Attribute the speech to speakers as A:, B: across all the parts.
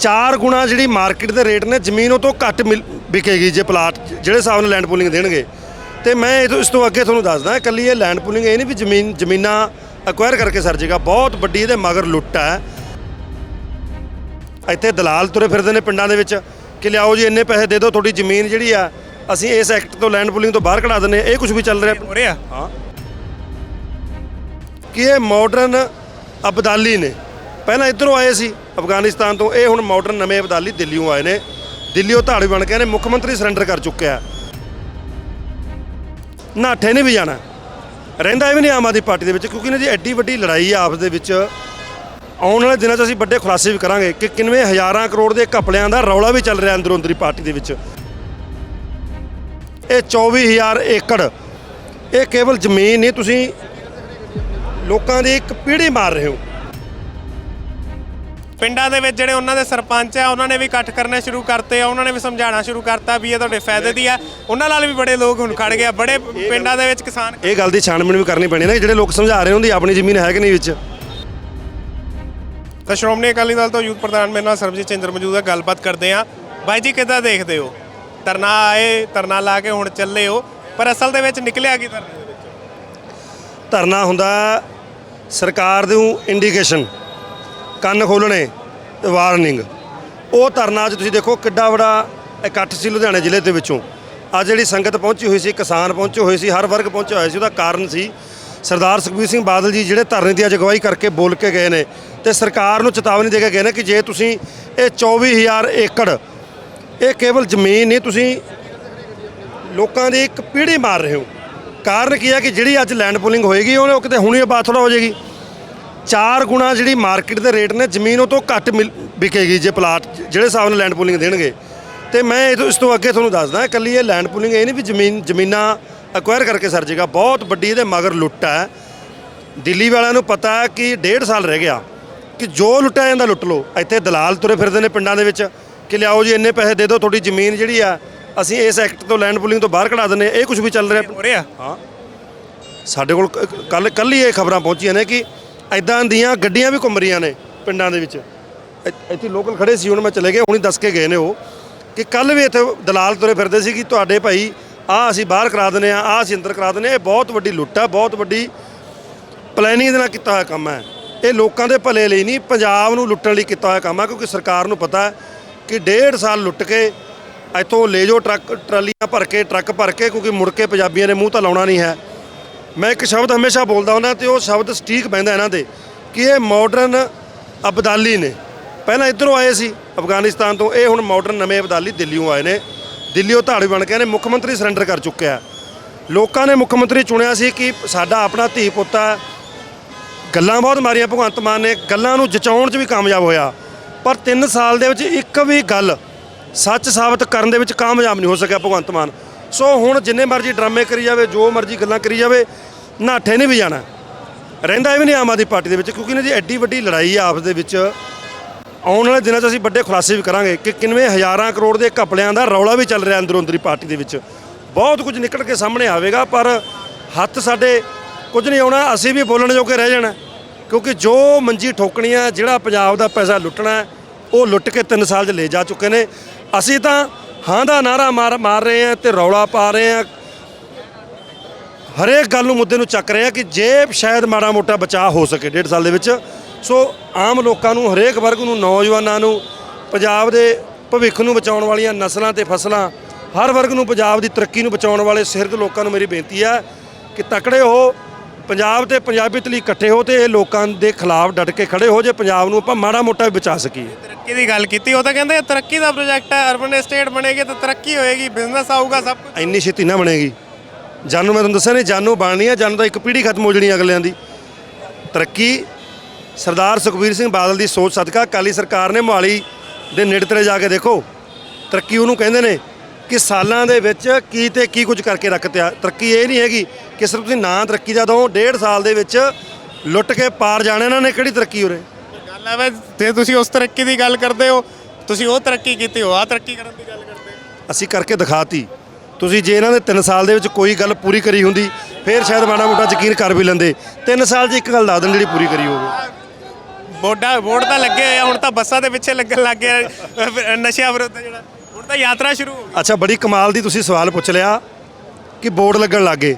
A: ਚਾਰ ਗੁਣਾ ਜਿਹੜੀ ਮਾਰਕੀਟ ਦੇ ਰੇਟ ਨੇ ਜ਼ਮੀਨ ਉਹ ਤੋਂ ਘੱਟ ਮਿਲ- ਵਿਕੇਗੀ ਜੇ ਪਲਾਟ ਜਿਹੜੇ ਹਿਸਾਬ ਨਾਲ ਲੈਂਡ ਪੂਲਿੰਗ ਦੇਣਗੇ। ਤੇ ਮੈਂ ਇਹ ਇਸ ਤੋਂ ਅੱਗੇ ਤੁਹਾਨੂੰ ਦੱਸਦਾ ਇਕੱਲੀ ਇਹ ਲੈਂਡ ਪੂਲਿੰਗ ਇਹ ਨਹੀਂ ਵੀ ਜ਼ਮੀਨ ਜ਼ਮੀਨਾਂ ਅਕਵਾਇਰ ਕਰਕੇ ਸਰ ਜੇਗਾ ਬਹੁਤ ਵੱਡੀ ਇਹਦੇ ਮਗਰ ਲੁੱਟ ਹੈ। ਇੱਥੇ ਦਲਾਲ ਤੁਰੇ ਫਿਰਦੇ ਨੇ ਪਿੰਡਾਂ ਦੇ ਵਿੱਚ ਕਿ ਲਿਆਓ ਜੀ ਇੰਨੇ ਪੈਸੇ ਦੇ ਦਿਓ ਤੁਹਾਡੀ ਜ਼ਮੀਨ ਜਿਹੜੀ ਆ ਅਸੀਂ ਇਸ ਐਕਟ ਤੋਂ ਲੈਂਡ ਪੂਲਿੰਗ ਤੋਂ ਬਾਹਰ ਕਢਾ ਹਾਂ। ਇਹ ਕੁਝ ਵੀ ਚੱਲ ਰਿਹਾ।
B: ਹੋ ਰਿਹਾ?
A: ਹਾਂ। ਕਿ ਇਹ ਮਾਡਰਨ ਅਬਦਾਲੀ ਨੇ। ਪਹਿਲਾਂ ਇੱਧਰੋਂ ਆਏ ਸੀ ਅਫਗਾਨਿਸਤਾਨ ਤੋਂ, ਇਹ ਹੁਣ ਮਾਡਰਨ ਨਵੇਂ ਅਬਦਾਲੀ ਦਿੱਲੀੋਂ ਆਏ ਨੇ। ਦਿੱਲੀੋਂ ਧਾੜੀ ਬਣ ਕੇ ਨੇ, ਮੁੱਖ ਮੰਤਰੀ ਸਰੈਂਡਰ ਕਰ ਚੁੱਕਿਆ ਨਾਠੇ ਨਹੀਂ ਵੀ ਜਾਣਾ। ਰਹਿੰਦਾ ਵੀ ਨਹੀਂ ਆਮ ਆਦਮੀ ਪਾਰਟੀ ਦੇ ਵਿੱਚ, ਕਿਉਂਕਿ ਇਹਨਾਂ ਦੀ ਐਡੀ ਵੱਡੀ ਲੜਾਈ ਆ ਆਪਸ ਦੇ ਵਿੱਚ। ਆਉਣ ਵਾਲੇ ਦਿਨਾਂ 'ਚ ਅਸੀਂ ਵੱਡੇ ਖੁਲਾਸੇ ਵੀ ਕਰਾਂਗੇ ਕਿ ਕਿੰਨਵੇਂ ਹਜ਼ਾਰਾਂ ਕਰੋੜ ਦੇ ਘਪਲਿਆਂ ਦਾ ਰੌਲਾ ਵੀ ਚੱਲ ਰਿਹਾ ਅੰਦਰੋਂ ਅੰਦਰੀ ਪਾਰਟੀ ਦੇ ਵਿੱਚ। ਇਹ 24000 ਏਕੜ, ਇਹ ਕੇਵਲ ਜ਼ਮੀਨ ਨਹੀਂ, ਤੁਸੀਂ ਲੋਕਾਂ ਦੀ ਇੱਕ ਪੀੜ੍ਹੀ ਮਾਰ ਰਹੇ ਹੋ।
B: ਪਿੰਡਾਂ ਦੇ ਵਿੱਚ ਜਿਹੜੇ ਉਹਨਾਂ ਦੇ ਸਰਪੰਚ ਆ ਉਹਨਾਂ ਨੇ ਵੀ ਇਕੱਠ ਕਰਨੇ ਸ਼ੁਰੂ ਕਰਤੇ ਆ ਉਹਨਾਂ ਨੇ ਵੀ ਸਮਝਾਉਣਾ ਸ਼ੁਰੂ ਕਰਤਾ ਵੀ ਇਹ ਤੁਹਾਡੇ ਫਾਇਦੇ ਦੀ ਆ। ਉਹਨਾਂ ਨਾਲ ਵੀ ਬੜੇ ਲੋਕ ਹੁਣ ਖੜ ਗਏ ਆ ਬੜੇ ਪਿੰਡਾਂ ਦੇ ਵਿੱਚ ਕਿਸਾਨ
A: ਇਹ ਗੱਲ ਦੀ ਛਾਣਬੀਣ ਵੀ ਕਰਨੀ ਪੈਣੀ ਨਾ ਜਿਹੜੇ ਲੋਕ ਸਮਝਾ ਰਹੇ ਹੁੰਦੀ ਆਪਣੀ ਜ਼ਮੀਨ ਹੈ ਕਿ ਨਹੀਂ ਵਿੱਚ।
B: ਤਾਂ ਸ਼੍ਰੋਮਣੀ ਅਕਾਲੀ ਦਲ ਤੋਂ ਯੂਥ ਪ੍ਰਧਾਨ ਮੇਰੇ ਨਾਲ ਸਰਬਜੀਤ ਚੰਦਰ ਮੌਜੂਦ ਹੈ ਗੱਲਬਾਤ ਕਰਦੇ ਆ। ਬਾਈ ਜੀ ਕਿੱਦਾਂ ਦੇਖਦੇ ਹੋ? ਧਰਨਾ ਆਏ ਧਰਨਾ ਲਾ ਕੇ ਹੁਣ ਚੱਲੇ ਹੋ ਪਰ ਅਸਲ ਦੇ ਵਿੱਚ ਨਿਕਲਿਆ ਕੀ ਧਰਨੇ ਦੇ ਵਿੱਚ?
A: ਧਰਨਾ ਹੁੰਦਾ ਸਰਕਾਰ ਦੀ ਇੰਡੀਕੇਸ਼ਨ ਕੰਨ ਖੋਲਣੇ ਤੇ ਵਾਰਨਿੰਗ। ਉਹ ਧਰਨਾ ਅੱਜ ਤੁਸੀਂ ਦੇਖੋ ਕਿੱਡਾ ਬੜਾ ਇਕੱਠ ਸੀ ਲੁਧਿਆਣੇ ਜ਼ਿਲ੍ਹੇ ਦੇ ਵਿੱਚੋਂ। ਅੱਜ ਜਿਹੜੀ ਸੰਗਤ ਪਹੁੰਚੀ ਹੋਈ ਸੀ, ਕਿਸਾਨ ਪਹੁੰਚੇ ਹੋਏ ਸੀ, ਹਰ ਵਰਗ ਪਹੁੰਚਿਆ ਹੋਇਆ ਸੀ, ਉਹਦਾ ਕਾਰਨ ਸੀ ਸਰਦਾਰ ਸੁਖਬੀਰ ਸਿੰਘ ਬਾਦਲ ਜੀ ਜਿਹੜੇ ਧਰਨੇ ਦੀ ਅੱਜ ਅਗਵਾਈ ਕਰਕੇ ਬੋਲ ਕੇ ਗਏ ਨੇ। ਤੇ ਸਰਕਾਰ ਨੂੰ ਚੇਤਾਵਨੀ ਦੇ ਕੇ ਗਏ ਨੇ ਕਿ ਜੇ ਤੁਸੀਂ ਇਹ 24000 ਏਕੜ, ਇਹ ਕੇਵਲ ਜ਼ਮੀਨ ਨਹੀਂ, ਤੁਸੀਂ ਲੋਕਾਂ ਦੀ ਇੱਕ ਪੀੜ੍ਹੀ ਮਾਰ ਰਹੇ ਹੋ। ਕਾਰਨ ਕੀ ਹੈ ਕਿ ਜਿਹੜੀ ਅੱਜ ਲੈਂਡ ਪੂਲਿੰਗ ਹੋਏਗੀ, ਉਹਨੇ ਕਿਤੇ ਹੁਣੀ ਬਾਤ ਥੋੜਾ ਹੋ ਜਾਏਗੀ। ਚਾਰ ਗੁਣਾ ਜਿਹੜੀ ਮਾਰਕੀਟ ਦੇ ਰੇਟ ਨੇ ਜ਼ਮੀਨ ਉਹ ਤੋਂ ਘੱਟ ਮਿਲ- ਵਿਕੇਗੀ ਜੇ ਪਲਾਟ ਜਿਹੜੇ ਹਿਸਾਬ ਨਾਲ ਲੈਂਡ ਪੂਲਿੰਗ ਦੇਣਗੇ। ਤੇ ਮੈਂ ਇਹ ਤੋਂ ਇਸ ਤੋਂ ਅੱਗੇ ਤੁਹਾਨੂੰ ਦੱਸਦਾ ਇਕੱਲੀ ਇਹ ਲੈਂਡ ਪੂਲਿੰਗ ਇਹ ਨਹੀਂ ਵੀ ਜ਼ਮੀਨ ਜ਼ਮੀਨਾਂ ਅਕਵਾਇਰ ਕਰਕੇ ਸਰ ਜੇਗਾ। ਬਹੁਤ ਵੱਡੀ ਇਹਦੇ ਮਗਰ ਲੁੱਟ ਹੈ। ਦਿੱਲੀ ਵਾਲਿਆਂ ਨੂੰ ਪਤਾ ਕਿ ਡੇਢ ਸਾਲ ਰਹਿ ਗਿਆ ਕਿ ਜੋ ਲੁੱਟਿਆ ਜਾਂਦਾ ਲੁੱਟ ਲਓ। ਇੱਥੇ ਦਲਾਲ ਤੁਰੇ ਫਿਰਦੇ ਨੇ ਪਿੰਡਾਂ ਦੇ ਵਿੱਚ ਕਿ ਲਿਆਓ ਜੀ ਇੰਨੇ ਪੈਸੇ ਦੇ ਦਿਓ ਤੁਹਾਡੀ ਜ਼ਮੀਨ ਜਿਹੜੀ ਆ ਅਸੀਂ ਇਸ ਐਕਟ ਤੋਂ ਲੈਂਡ ਪੂਲਿੰਗ ਤੋਂ ਬਾਹਰ ਕਢਾ ਦਿੰਦੇ ਹਾਂ। ਇਹ ਕੁਝ ਵੀ ਚੱਲ ਰਿਹਾ।
B: ਹੋ ਰਿਹਾ।
A: ਹਾਂ। ਸਾਡੇ ਕੋਲ ਕੱਲ ਕੱਲ ਹੀ ਇਹ ਖਬਰਾਂ ਪਹੁੰਚੀਆਂ ਨੇ ਕਿ ਐਦਾਂ ਦੀਆਂ ਗੱਡੀਆਂ ਵੀ ਘੁੰਮ ਰਹੀਆਂ ਨੇ ਪਿੰਡਾਂ ਦੇ ਵਿੱਚ ਇੱਥੇ ਲੋਕਲ ਖੜੇ ਸੀ, ਹੁਣ ਮੈਂ ਚਲੇ ਗਿਆ, ਹੁਣੀ ਦੱਸ ਕੇ ਗਏ ਨੇ ਉਹ ਕਿ ਕੱਲ ਵੀ ਇੱਥੇ ਦਲਾਲ ਤੁਰੇ ਫਿਰਦੇ ਸੀ ਕਿ ਤੁਹਾਡੇ ਭਾਈ ਆਹ ਅਸੀਂ ਬਾਹਰ ਕਰਾ ਦਿੰਦੇ ਆ ਆਹ ਅਸੀਂ ਅੰਦਰ ਕਰਾ ਦਿੰਦੇ ਹਾਂ। ਇਹ ਬਹੁਤ ਵੱਡੀ ਲੁੱਟ ਹੈ ਬਹੁਤ ਵੱਡੀ ਪਲੈਨਿੰਗ ਦੇ ਨਾਲ ਕੀਤਾ ਹੋਇਆ ਕੰਮ ਹੈ ਇਹ ਲੋਕਾਂ ਦੇ ਭਲੇ ਲਈ ਨਹੀਂ, ਪੰਜਾਬ ਨੂੰ ਲੁੱਟਣ ਲਈ ਕੀਤਾ ਹੋਇਆ ਕੰਮ ਹੈ ਕਿਉਂਕਿ ਸਰਕਾਰ ਨੂੰ ਪਤਾ ਹੈ ਕਿ ਡੇਢ ਸਾਲ ਲੁੱਟ ਕੇ ਇੱਥੋਂ ਲੈ ਜਾਓ ਟਰੱਕ, ਟਰਾਲੀਆਂ ਭਰ ਕੇ, ਟਰੱਕ ਭਰ ਕੇ, ਕਿਉਂਕਿ ਮੁੜ ਕੇ ਪੰਜਾਬੀਆਂ ਨੇ ਮੂੰਹ ਤਾਂ ਲਾਉਣਾ ਨਹੀਂ ਹੈ ਮੈਂ ਇੱਕ ਸ਼ਬਦ ਹਮੇਸ਼ਾ ਬੋਲਦਾ ਹੁੰਦਾ ਤੇ ਉਹ ਸ਼ਬਦ ਸਟੀਕ ਪੈਂਦਾ ਇਹਨਾਂ ਦੇ ਕਿ ਇਹ ਮਾਡਰਨ ਅਬਦਾਲੀ ਨੇ। ਪਹਿਲਾਂ ਇੱਧਰੋਂ ਆਏ ਸੀ ਅਫਗਾਨਿਸਤਾਨ ਤੋਂ, ਇਹ ਹੁਣ ਮਾਡਰਨ ਨਵੇਂ ਅਬਦਾਲੀ ਦਿੱਲੀੋਂ ਆਏ ਨੇ। ਦਿੱਲੀੋਂ ਧਾੜੀ ਬਣ ਕੇ ਨੇ, ਮੁੱਖ ਮੰਤਰੀ ਸਰੈਂਡਰ ਕਰ ਚੁੱਕਿਆ ਲੋਕਾਂ ਨੇ ਮੁੱਖ ਮੰਤਰੀ ਚੁਣਿਆ ਸੀ ਕਿ ਸਾਡਾ ਆਪਣਾ ਧੀ ਪੁੱਤਾ ਗੱਲਾਂ ਬਹੁਤ ਮਾਰੀਆਂ, ਭਗਵੰਤ ਮਾਨ ਨੇ ਗੱਲਾਂ ਨੂੰ ਜਚਾਉਣ 'ਚ ਵੀ ਕਾਮਯਾਬ ਹੋਇਆ। ਪਰ 3 ਸਾਲ ਦੇ ਵਿੱਚ ਇੱਕ ਵੀ ਗੱਲ ਸੱਚ ਸਾਬਤ ਕਰਨ ਦੇ ਵਿੱਚ ਕਾਮਯਾਬ ਨਹੀਂ ਹੋ ਸਕਿਆ ਭਗਵੰਤ ਮਾਨ। ਸੋ ਹੁਣ ਜਿੰਨੇ ਮਰਜ਼ੀ ਡਰਾਮੇ ਕਰੀ ਜਾਵੇ, ਜੋ ਮਰਜ਼ੀ ਗੱਲਾਂ ਕਰੀ ਜਾਵੇ, ਨਾਠੇ ਨਹੀਂ ਵੀ ਜਾਣਾ। ਰਹਿੰਦਾ ਇਹ ਵੀ ਨਹੀਂ ਆਮ ਆਦਮੀ ਪਾਰਟੀ ਦੇ ਵਿੱਚ, ਕਿਉਂਕਿ ਇਹਨਾਂ ਦੀ ਐਡੀ ਵੱਡੀ ਲੜਾਈ ਆ ਆਪਸ ਦੇ ਵਿੱਚ। ਆਉਣ ਵਾਲੇ ਦਿਨਾਂ 'ਚ ਅਸੀਂ ਵੱਡੇ ਖੁਲਾਸੇ ਵੀ ਕਰਾਂਗੇ ਕਿ ਕਿੰਨਵੇਂ ਹਜ਼ਾਰਾਂ ਕਰੋੜ ਦੇ ਘਪਲਿਆਂ ਦਾ ਰੌਲਾ ਵੀ ਚੱਲ ਰਿਹਾ ਅੰਦਰੋਂ ਅੰਦਰੀ ਪਾਰਟੀ ਦੇ ਵਿੱਚ। ਬਹੁਤ ਕੁਝ ਨਿਕਲ ਕੇ ਸਾਹਮਣੇ ਆਵੇਗਾ, ਪਰ ਹੱਥ ਸਾਡੇ ਕੁਝ ਨਹੀਂ ਆਉਣਾ, ਅਸੀਂ ਵੀ ਬੋਲਣ ਜੋਗੇ ਰਹਿ ਜਾਣਾ। ਕਿਉਂਕਿ ਜੋ ਮੰਜੀ ਠੋਕਣੀ ਆ ਜਿਹੜਾ ਪੰਜਾਬ ਦਾ ਪੈਸਾ ਲੁੱਟਣਾ, ਉਹ ਲੁੱਟ ਕੇ 3 ਸਾਲ 'ਚ ਲੈ ਜਾ ਚੁੱਕੇ ਨੇ। ਅਸੀਂ ਤਾਂ ਹਾਂ ਦਾ ਨਾਰਾ ਮਾਰ ਮਾਰ ਰਹੇ ਆ ਤੇ ਰੌਲਾ ਪਾ ਰਹੇ ਆ। ਹਰੇਕ ਗੱਲ ਨੂੰ ਮੁੱਦੇ ਨੂੰ ਚੱਕ ਰਹੇ ਆ ਕਿ ਜੇ ਸ਼ਾਇਦ ਮਾੜਾ ਮੋਟਾ ਬਚਾਅ ਹੋ ਸਕੇ ਡੇਢ ਸਾਲ ਦੇ ਵਿੱਚ। ਸੋ ਆਮ ਲੋਕਾਂ ਨੂੰ, ਹਰੇਕ ਵਰਗ ਨੂੰ, ਨੌਜਵਾਨਾਂ ਨੂੰ, ਪੰਜਾਬ ਦੇ ਭਵਿੱਖ ਨੂੰ ਬਚਾਉਣ ਵਾਲੀਆਂ ਨਸਲਾਂ ਤੇ ਫਸਲਾਂ, ਹਰ ਵਰਗ ਨੂੰ, ਪੰਜਾਬ ਦੀ ਤਰੱਕੀ ਨੂੰ ਬਚਾਉਣ ਵਾਲੇ ਸਿਰਦ ਲੋਕਾਂ ਨੂੰ ਮੇਰੀ ਬੇਨਤੀ ਹੈ ਕਿ ਤਕੜੇ ਹੋ, ਪੰਜਾਬ ਤੇ ਪੰਜਾਬੀਤ ਲਈ ਇਕੱਠੇ ਹੋ ਤੇ ਇਹ ਲੋਕਾਂ ਦੇ ਖਿਲਾਫ ਡਟ ਕੇ ਖੜੇ ਹੋ ਜੇ ਪੰਜਾਬ ਨੂੰ ਆਪਾਂ ਮਾੜਾ ਮੋਟਾ ਵੀ ਬਚਾ ਸਕੀਏ।
B: ਤਰੱਕੀ ਦੀ ਗੱਲ ਕੀਤੀ, ਉਹ ਤਾਂ ਕਹਿੰਦੇ ਤਰੱਕੀ ਦਾ ਪ੍ਰੋਜੈਕਟ ਹੈ ਅਰਬਨ ਏਸਟੇਟ ਬਣੇਗੀ ਤਾਂ ਤਰੱਕੀ ਹੋਏਗੀ ਬਿਜ਼ਨਸ ਆਊਗਾ, ਸਭ ਕੁਝ
A: ਇੰਨੀ ਛੇਤੀ ਨਾ ਬਣੇਗੀ। ਜਾਨੂ, ਮੈਂ ਤੁਹਾਨੂੰ ਦੱਸਿਆ ਨਹੀਂ ਜਾਨੂ ਬਣਨੀ ਆ, ਜਾਨੂ ਦਾ ਇੱਕ ਪੀੜ੍ਹੀ ਖਤਮ ਹੋ ਜਣੀ ਅਗਲਿਆਂ ਦੀ। ਤਰੱਕੀ, ਸਰਦਾਰ ਸੁਖਬੀਰ ਸਿੰਘ ਬਾਦਲ ਦੀ ਸੋਚ ਸਦਕਾ ਕਾਲੀ ਸਰਕਾਰ ਨੇ ਮੋਹਾਲੀ ਦੇ ਨੇੜੇ ਜਾ ਕੇ ਦੇਖੋ, ਤਰੱਕੀ ਉਹਨੂੰ ਕਹਿੰਦੇ ਨੇ ਕਿ ਸਾਲਾਂ ਦੇ ਵਿੱਚ ਕੀ ਤੇ ਕੀ ਕੁਝ ਕਰਕੇ ਰੱਖਤਿਆ ਤਰੱਕੀ ਇਹ ਨਹੀਂ ਹੈਗੀ ਕਿ ਸਿਰਫ ਤੁਸੀਂ ਨਾਂ ਤਰੱਕੀ ਦਾ ਦੋ ਡੇਢ ਸਾਲ ਦੇ ਵਿੱਚ ਲੁੱਟ ਕੇ ਪਾਰ ਜਾਣਾ ਇਹਨਾਂ ਨੇ, ਕਿਹੜੀ ਤਰੱਕੀ ਉਰੇ?
B: ਗੱਲ ਹੈ ਵੇ ਤੇ ਤੁਸੀਂ ਉਸ ਤਰੱਕੀ ਦੀ ਗੱਲ ਕਰਦੇ ਹੋ ਤੁਸੀਂ ਉਹ ਤਰੱਕੀ ਕੀਤੀ ਹੋ ਆ ਤਰੱਕੀ ਕਰਨ ਦੀ ਗੱਲ ਕਰਦੇ ਹੋ।
A: ਅਸੀਂ ਕਰਕੇ ਦਿਖਾਤੀ। ਤੁਸੀਂ ਜੇ ਇਹਨਾਂ ਦੇ 3 ਸਾਲ ਦੇ ਵਿੱਚ ਕੋਈ ਗੱਲ ਪੂਰੀ ਕਰੀ ਹੁੰਦੀ ਫਿਰ ਸ਼ਾਇਦ ਮਾੜਾ ਮੋਟਾ ਯਕੀਨ ਕਰ ਵੀ ਲੈਂਦੇ। 3 ਸਾਲ 'ਚ ਇੱਕ ਗੱਲ ਦੱਸ ਦੇਣ ਜਿਹੜੀ ਪੂਰੀ ਕਰੀ ਹੋਵੇ।
B: ਬੋਰਡਾਂ ਬੋਰਡ ਤਾਂ ਲੱਗੇ ਹੋਏ ਆ ਹੁਣ ਤਾਂ ਬੱਸਾਂ ਦੇ ਪਿੱਛੇ ਲੱਗਣ ਲੱਗ ਗਿਆ ਨਸ਼ਿਆਂ ਵਿਰੁੱਧ ਜਿਹੜਾ ਹੁਣ ਤਾਂ ਯਾਤਰਾ ਸ਼ੁਰੂ ਹੋ ਗਈ।
A: ਅੱਛਾ ਬੜੀ ਕਮਾਲ ਦੀ ਤੁਸੀਂ ਸਵਾਲ ਪੁੱਛ ਲਿਆ ਕਿ ਬੋਰਡ ਲੱਗਣ ਲੱਗੇ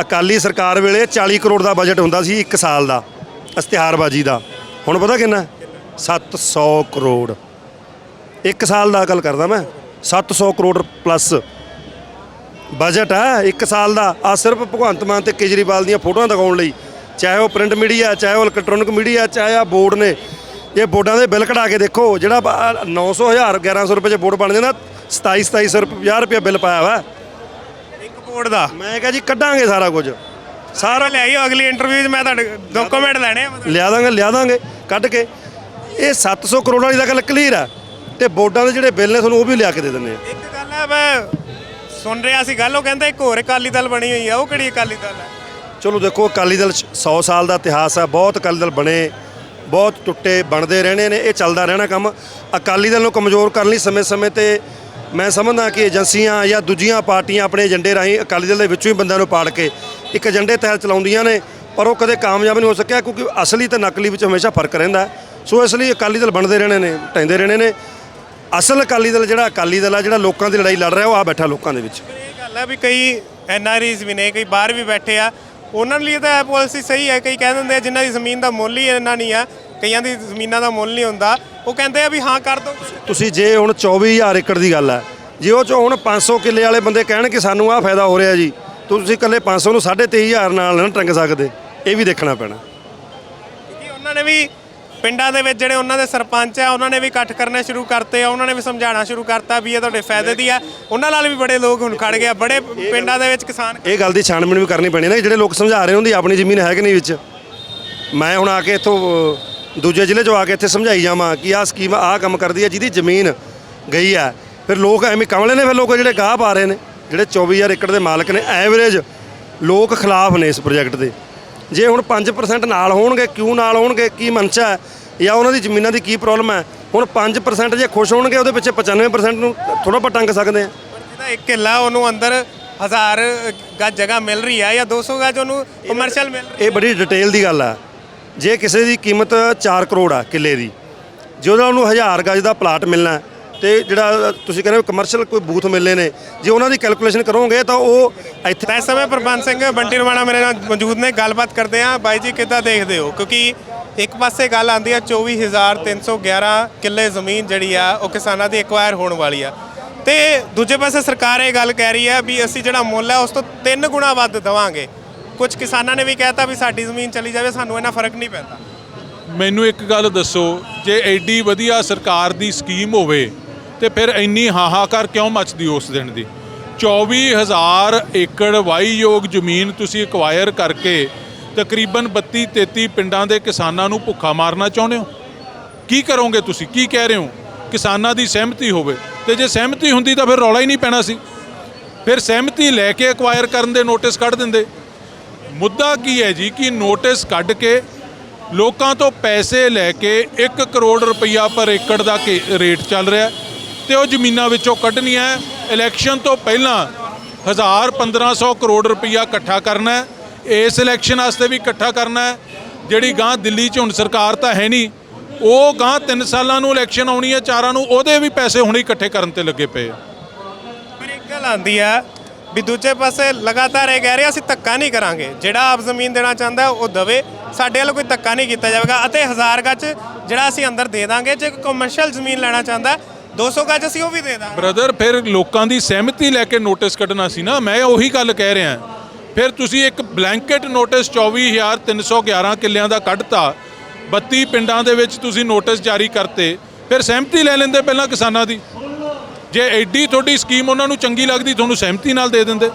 A: ਅਕਾਲੀ ਸਰਕਾਰ ਵੇਲੇ 40 ਕਰੋੜ ਦਾ ਬਜਟ ਹੁੰਦਾ ਸੀ 1 ਸਾਲ ਦਾ। ਇਸ਼ਤਿਹਾਰਬਾਜ਼ੀ ਦਾ। ਹੁਣ ਪਤਾ ਕਿੰਨਾ? 700 ਕਰੋੜ। 1 ਸਾਲ ਦਾ ਗੱਲ ਕਰਦਾ ਮੈਂ। 700 ਕਰੋੜ ਪਲੱਸ ਬਜਟ ਹੈ 1 ਸਾਲ ਦਾ। ਆ ਸਿਰਫ ਭਗਵੰਤ ਮਾਨ ਤੇ ਕੇਜਰੀਵਾਲ ਦੀਆਂ ਫੋਟੋਆਂ ਦਿਖਾਉਣ ਲਈ। ਚਾਹੇ ਉਹ ਪ੍ਰਿੰਟ ਮੀਡੀਆ ਚਾਹੇ ਉਹ ਇਲੈਕਟ੍ਰੋਨਿਕ ਮੀਡੀਆ ਚਾਹੇ ਆ ਬੋਰਡ ਨੇ। ਇਹ ਬੋਰਡਾਂ ਦੇ ਬਿੱਲ ਕਢਾ ਕੇ ਦੇਖੋ ਜਿਹੜਾ 900 ਹਜ਼ਾਰ 1100 ਰੁਪਏ ਚ ਬੋਰਡ ਬਣ ਜਾਂਦਾ। 27 2700 ਰੁਪਏ 50 ਰੁਪਏ ਬਿੱਲ ਪਾਇਆ ਵਾ
B: ਇੱਕ ਬੋਰਡ ਦਾ।
A: ਮੈਂ ਕਿਹਾ ਜੀ ਕੱਢਾਂਗੇ ਸਾਰਾ ਕੁਝ।
B: ਸਾਰਾ ਲੈ ਆਇਓ ਅਗਲੀ ਇੰਟਰਵਿਊ 'ਚ ਮੈਂ ਤੁਹਾਡੇ ਡਾਕੂਮੈਂਟ ਲੈਣੇ ਆ।
A: ਲਿਆ ਦਾਂਗੇ ਲਿਆ ਦਾਂਗੇ ਕੱਢ ਕੇ। ਇਹ 700 ਕਰੋੜ ਵਾਲੀ ਦਾ ਗੱਲ ਕਲੀਅਰ ਹੈ ਤੇ ਬੋਰਡਾਂ ਦੇ ਜਿਹੜੇ ਬਿੱਲ ਨੇ ਤੁਹਾਨੂੰ ਉਹ ਵੀ ਲਿਆ ਕੇ ਦੇ ਦਿੰਦੇ ਆ।
B: ਇੱਕ ਗੱਲ ਹੈ ਮੈਂ ਸੁਣ ਰਿਹਾ ਸੀ ਗੱਲ ਉਹ ਕਹਿੰਦਾ ਇੱਕ ਹੋਰ ਅਕਾਲੀ ਦਲ ਬਣੀ ਹੋਈ ਆ ਉਹ ਕਿਹੜੀ ਅਕਾਲੀ ਦਲ ਹੈ
A: ਚਲੋ ਦੇਖੋ ਅਕਾਲੀ ਦਲ 100 ਸਾਲ ਦਾ ਇਤਿਹਾਸ ਹੈ ਬਹੁਤ ਅਕਾਲੀ ਦਲ ਬਣੇ ਬਹੁਤ ਟੁੱਟੇ ਬਣਦੇ ਰਹਿਣੇ ਨੇ ਇਹ ਚੱਲਦਾ ਰਹਿਣਾ ਕੰਮ। ਅਕਾਲੀ ਦਲ ਨੂੰ ਕਮਜ਼ੋਰ ਕਰਨ ਲਈ ਸਮੇਂ-ਸਮੇਂ ਤੇ ਮੈਂ ਸਮਝਦਾ ਕਿ ਏਜੰਸੀਆਂ ਜਾਂ ਦੂਜੀਆਂ ਪਾਰਟੀਆਂ ਆਪਣੇ ਏਜੰਡੇ ਰਾਹੀਂ ਅਕਾਲੀ ਦਲ ਦੇ ਵਿੱਚੋਂ ਹੀ ਬੰਦਿਆਂ ਨੂੰ ਪਾੜ ਕੇ ਇੱਕ ਏਜੰਡੇ ਤਹਿਤ ਚਲਾਉਂਦੀਆਂ ਨੇ ਪਰ ਉਹ ਕਦੇ ਕਾਮਯਾਬ ਨਹੀਂ ਹੋ ਸਕਿਆ ਕਿਉਂਕਿ ਅਸਲੀ ਤੇ ਨਕਲੀ ਵਿੱਚ ਹਮੇਸ਼ਾ ਫ਼ਰਕ ਰਹਿੰਦਾ। ਸੋ ਇਸ ਲਈ ਅਕਾਲੀ ਦਲ ਬਣਦੇ ਰਹਿਣੇ ਨੇ ਟੈਂਦੇ ਰਹਿਣੇ ਨੇ। ਅਸਲ ਅਕਾਲੀ ਦਲ ਜਿਹੜਾ ਅਕਾਲੀ ਦਲ ਆ ਜਿਹੜਾ ਲੋਕਾਂ ਦੀ ਲੜਾਈ ਲੜ ਰਿਹਾ ਉਹ ਆ ਬੈਠਾ ਲੋਕਾਂ ਦੇ ਵਿੱਚ।
B: ਇਹ ਗੱਲ ਹੈ ਵੀ ਕਈ ਐਨਆਰਆਈਜ਼ ਵੀ ਨੇ ਕਈ ਬਾਹਰ ਵੀ ਬੈਠੇ ਆ। ਉਹਨਾਂ ਲਈ ਤਾਂ ਇਹ ਪਾਲਿਸੀ ਸਹੀ ਹੈ ਕਈ ਕਹਿ ਦਿੰਦੇ ਆ ਜਿਨ੍ਹਾਂ ਦੀ ਜ਼ਮੀਨ ਦਾ ਮੁੱਲ ਹੀ ਇੰਨਾ ਨਹੀਂ ਆ ਕਈਆਂ ਦੀ ਜ਼ਮੀਨਾਂ ਦਾ ਮੁੱਲ ਨਹੀਂ ਹੁੰਦਾ। ਉਹ ਕਹਿੰਦੇ ਆ ਵੀ ਹਾਂ ਕਰ ਦੋ
A: ਤੁਸੀਂ ਜੇ ਹੁਣ 24000 ਏਕੜ ਦੀ ਗੱਲ ਹੈ ਜੇ ਉਹ ਚੋਂ ਹੁਣ 500 ਕਿੱਲੇ ਵਾਲੇ ਬੰਦੇ ਕਹਿਣ ਕਿ ਸਾਨੂੰ ਆਹ ਫਾਇਦਾ ਹੋ ਰਿਹਾ ਜੀ ਤੁਸੀਂ ਇਕੱਲੇ 500 ਨੂੰ 23500 ਨਾਲ ਨਾ ਟੰਗ ਸਕਦੇ ਇਹ ਵੀ ਦੇਖਣਾ ਪੈਣਾ।
B: ਕਿਉਂਕਿ ਉਹਨਾਂ ਨੇ ਵੀ ਪਿੰਡਾਂ ਦੇ ਵਿੱਚ ਜਿਹੜੇ ਉਹਨਾਂ ਦੇ ਸਰਪੰਚ ਆ ਉਹਨਾਂ ਨੇ ਵੀ ਇਕੱਠ ਕਰਨੇ ਸ਼ੁਰੂ ਕਰਤੇ ਆ ਉਹਨਾਂ ਨੇ ਵੀ ਸਮਝਾਉਣਾ ਸ਼ੁਰੂ ਕਰਤਾ ਵੀ ਇਹ ਤੁਹਾਡੇ ਫਾਇਦੇ ਦੀ ਆ। ਉਹਨਾਂ ਨਾਲ ਵੀ ਬੜੇ ਲੋਕ ਹੁਣ ਖੜ ਗਏ ਆ ਬੜੇ ਪਿੰਡਾਂ ਦੇ ਵਿੱਚ ਕਿਸਾਨ
A: ਇਹ ਗੱਲ ਦੀ ਛਾਣਬੀਣ ਵੀ ਕਰਨੀ ਪੈਣੀ ਨਾ ਜਿਹੜੇ ਲੋਕ ਸਮਝਾ ਰਹੇ ਹੁੰਦੀ ਆਪਣੀ ਜ਼ਮੀਨ ਹੈ ਕਿ ਨਹੀਂ ਵਿੱਚ। ਮੈਂ ਹੁਣ ਆ ਕੇ ਇੱਥੋਂ ਦੂਜੇ ਜ਼ਿਲ੍ਹੇ 'ਚੋਂ ਆ ਕੇ ਇੱਥੇ ਸਮਝਾਈ ਜਾਵਾਂ ਕਿ ਆਹ ਸਕੀਮ ਆਹ ਕੰਮ ਕਰਦੀ ਹੈ ਜਿਹਦੀ ਜ਼ਮੀਨ ਗਈ ਹੈ ਫਿਰ ਲੋਕ ਐਵੇਂ ਕਮਲੇ ਨੇ ਫਿਰ ਲੋਕ ਜਿਹੜੇ ਗਾਹ ਪਾ ਰਹੇ ਨੇ। ਜਿਹੜੇ 24000 ਏਕੜ ਦੇ ਮਾਲਕ ਨੇ ਐਵਰੇਜ ਲੋਕ ਖਿਲਾਫ ਨੇ ਇਸ ਪ੍ਰੋਜੈਕਟ ਦੇ। ਜੇ ਹੁਣ 5% ਨਾਲ ਹੋਣਗੇ ਕਿਉਂ ਨਾਲ ਹੋਣਗੇ ਕੀ ਮਨਸ਼ਾ ਹੈ ਜਾਂ ਉਹਨਾਂ ਦੀ ਜ਼ਮੀਨਾਂ ਦੀ ਕੀ ਪ੍ਰੋਬਲਮ ਹੈ ਹੁਣ 5% ਜੇ ਖੁਸ਼ ਹੋਣਗੇ ਉਹਦੇ ਪਿੱਛੇ 95% ਨੂੰ ਥੋੜਾ ਆਪਾਂ ਟੰਗ ਸਕਦੇ ਆ
B: ਜਿਹਦਾ ਇੱਕ ਕਿੱਲਾ ਉਹਨੂੰ ਅੰਦਰ ਹਜ਼ਾਰ ਗੱਜ ਜਗ੍ਹਾ ਮਿਲ ਰਹੀ ਆ ਜਾਂ 200 ਗੱਜ ਉਹਨੂੰ ਕਮਰਸ਼ੀਅਲ ਮਿਲ ਰਹੀ
A: ਇਹ ਬੜੀ ਡਿਟੇਲ ਦੀ ਗੱਲ ਆ ਜੇ ਕਿਸੇ ਦੀ ਕੀਮਤ 4 ਕਰੋੜ ਆ ਕਿੱਲੇ ਦੀ ਜੇ ਉਹਦਾ ਉਹਨੂੰ 1000 ਗਜ ਦਾ ਪਲਾਟ ਮਿਲਣਾ ਹੈ, ਤੇ ਜਿਹੜਾ ਤੁਸੀਂ ਕਹਿੰਦੇ ਕਮਰਸ਼ੀਅਲ ਕੋਈ ਬੂਥ ਮਿਲਨੇ ਨੇ ਜੇ ਉਹਨਾਂ ਦੀ ਕੈਲਕੂਲੇਸ਼ਨ ਕਰੋਗੇ ਤਾਂ ਉਹ ਇੱਥੇ
B: ਇਸ ਸਮੇਂ ਪ੍ਰਬੰਧ ਸਿੰਘ ਬੰਟੀ ਰਵਾਣਾ ਮੇਰੇ ਨਾਲ ਮੌਜੂਦ ਨੇ ਗੱਲਬਾਤ ਕਰਦੇ ਆ ਬਾਈ ਜੀ ਕਿੱਦਾਂ ਦੇਖਦੇ ਹੋ? ਕਿਉਂਕਿ ਇੱਕ ਪਾਸੇ ਗੱਲ ਆਂਦੀ ਆ 24311 ਕਿੱਲੇ ਜ਼ਮੀਨ ਜਿਹੜੀ ਆ ਉਹ ਕਿਸਾਨਾਂ ਦੀ ਐਕਵਾਇਰ ਹੋਣ ਵਾਲੀ ਆ। ਤੇ ਦੂਜੇ ਪਾਸੇ ਸਰਕਾਰ ਇਹ ਗੱਲ ਕਹਿ ਰਹੀ ਆ ਵੀ ਅਸੀਂ ਜਿਹੜਾ ਮੁੱਲ ਹੈ ਉਸ ਤੋਂ 3 ਗੁਣਾ ਵੱਧ ਦਵਾਂਗੇ। ਕੁਝ ਕਿਸਾਨਾਂ ਨੇ ਵੀ ਕਹਿਤਾ ਵੀ ਸਾਡੀ ਜ਼ਮੀਨ ਚਲੀ ਜਾਵੇ ਸਾਨੂੰ ਇਹਨਾਂ ਫ਼ਰਕ ਨਹੀਂ ਪੈਂਦਾ।
C: ਮੈਨੂੰ ਇੱਕ ਗੱਲ ਦੱਸੋ ਜੇ ਐਡੀ ਵਧੀਆ ਸਰਕਾਰ ਦੀ ਸਕੀਮ ਹੋਵੇ ਤੇ ਫਿਰ ਇੰਨੀ ਹਾਹਾਕਾਰ ਕਿਉਂ ਮਚਦੀ ਉਸ ਦਿਨ ਦੀ? 24000 ਏਕੜ ਵਾਹੀਯੋਗ ਜ਼ਮੀਨ ਤੁਸੀਂ ਐਕਵਾਇਰ ਕਰਕੇ ਤਕਰੀਬਨ 32 33 ਪਿੰਡਾਂ ਦੇ ਕਿਸਾਨਾਂ ਨੂੰ ਭੁੱਖਾ ਮਾਰਨਾ ਚਾਹੁੰਦੇ ਹੋ? ਕੀ ਕਰੋਗੇ ਤੁਸੀਂ? ਕੀ ਕਹਿ ਰਹੇ ਹੋ? ਕਿਸਾਨਾਂ ਦੀ ਸਹਿਮਤੀ ਹੋਵੇ। ਤੇ ਜੇ ਸਹਿਮਤੀ ਹੁੰਦੀ ਤਾਂ ਫਿਰ ਰੌਲਾ ਹੀ ਨਹੀਂ ਪੈਣਾ ਸੀ। ਫਿਰ ਸਹਿਮਤੀ ਲੈ ਕੇ ਐਕਵਾਇਰ ਕਰਨ ਦੇ ਨੋਟਿਸ ਕੱਢ ਦਿੰਦੇ। ਮੁੱਦਾ ਕੀ ਹੈ ਜੀ ਕਿ ਨੋਟਿਸ ਕੱਢ ਕੇ ਲੋਕਾਂ ਤੋਂ ਪੈਸੇ ਲੈ ਕੇ 1 ਕਰੋੜ ਰੁਪਈਆ ਪਰ ਏਕੜ ਦਾ ਕੇ- ਰੇਟ ਚੱਲ ਰਿਹਾ। ਤੇ ਉਹ ਜ਼ਮੀਨਾਂ ਵਿੱਚੋਂ ਕੱਢਣੀਆਂ ਹੈ। ਇਲੈਕਸ਼ਨ ਤੋਂ ਪਹਿਲਾਂ 1000 1500 ਕਰੋੜ ਰੁਪਈਆ ਇਕੱਠਾ ਕਰਨਾ ਇਸ ਇਲੈਕਸ਼ਨ ਵਾਸਤੇ ਵੀ ਇਕੱਠਾ ਕਰਨਾ ਜਿਹੜੀ ਗਾਂ ਦਿੱਲੀ 'ਚ ਹੁਣ ਸਰਕਾਰ ਤਾਂ ਹੈ ਨਹੀਂ, ਉਹ ਗਾਂ 3 ਸਾਲਾਂ ਨੂੰ ਇਲੈਕਸ਼ਨ ਆਉਣੀ ਹੈ, ਚਾਰਾਂ ਨੂੰ ਉਹਦੇ ਵੀ ਪੈਸੇ ਹੁਣੇ ਇਕੱਠੇ ਕਰਨ ਤੇ ਲੱਗੇ ਪਏ
B: ਪਰ ਇੱਕ ਗੱਲ ਆਂਦੀ ਆ ਵੀ ਦੂਜੇ ਪਾਸੇ ਲਗਾਤਾਰ ਇਹ ਕਹਿ ਰਹੇ, ਅਸੀਂ ਧੱਕਾ ਨਹੀਂ ਕਰਾਂਗੇ। ਜਿਹੜਾ ਆਪ ਜ਼ਮੀਨ ਦੇਣਾ ਚਾਹੁੰਦਾ ਉਹ ਦਵੇ। ਸਾਡੇ ਵੱਲੋਂ ਕੋਈ ਧੱਕਾ ਨਹੀਂ ਕੀਤਾ ਜਾਵੇਗਾ ਅਤੇ ਹਜ਼ਾਰ ਗੱਜ ਜਿਹੜਾ ਅਸੀਂ ਅੰਦਰ ਦੇ ਦਾਂਗੇ, ਜੇ ਕੋਈ ਕਮਰਸ਼ੀਅਲ ਜ਼ਮੀਨ ਲੈਣਾ ਚਾਹੁੰਦਾ 200 ਗੱਜ ਅਸੀਂ ਉਹ ਵੀ ਦੇ ਦਾਂਗੇ।
C: ਬ੍ਰਦਰ ਫਿਰ ਲੋਕਾਂ ਦੀ ਸਹਿਮਤੀ ਲੈ ਕੇ ਨੋਟਿਸ ਕੱਢਣਾ ਸੀ ਨਾ, ਮੈਂ ਉਹੀ ਗੱਲ ਕਹਿ ਰਿਹਾ। ਫਿਰ ਤੁਸੀਂ ਇੱਕ ਬਲੈਂਕਟ ਨੋਟਿਸ 24311 ਕਿੱਲਿਆਂ ਦਾ ਕੱਢਤਾ। 32 ਪਿੰਡਾਂ ਦੇ ਵਿੱਚ ਤੁਸੀਂ ਨੋਟਿਸ ਜਾਰੀ ਕਰਤੇ। ਫਿਰ ਸਹਿਮਤੀ ਲੈ ਲੈਂਦੇ ਪਹਿਲਾਂ ਕਿਸਾਨਾਂ ਦੀ? ਜੇ ਐਡੀ ਤੁਹਾਡੀ ਸਕੀਮ ਉਹਨਾਂ ਨੂੰ ਚੰਗੀ ਲੱਗਦੀ, ਤੁਹਾਨੂੰ ਸਹਿਮਤੀ ਨਾਲ ਦੇ ਦਿੰਦੇ।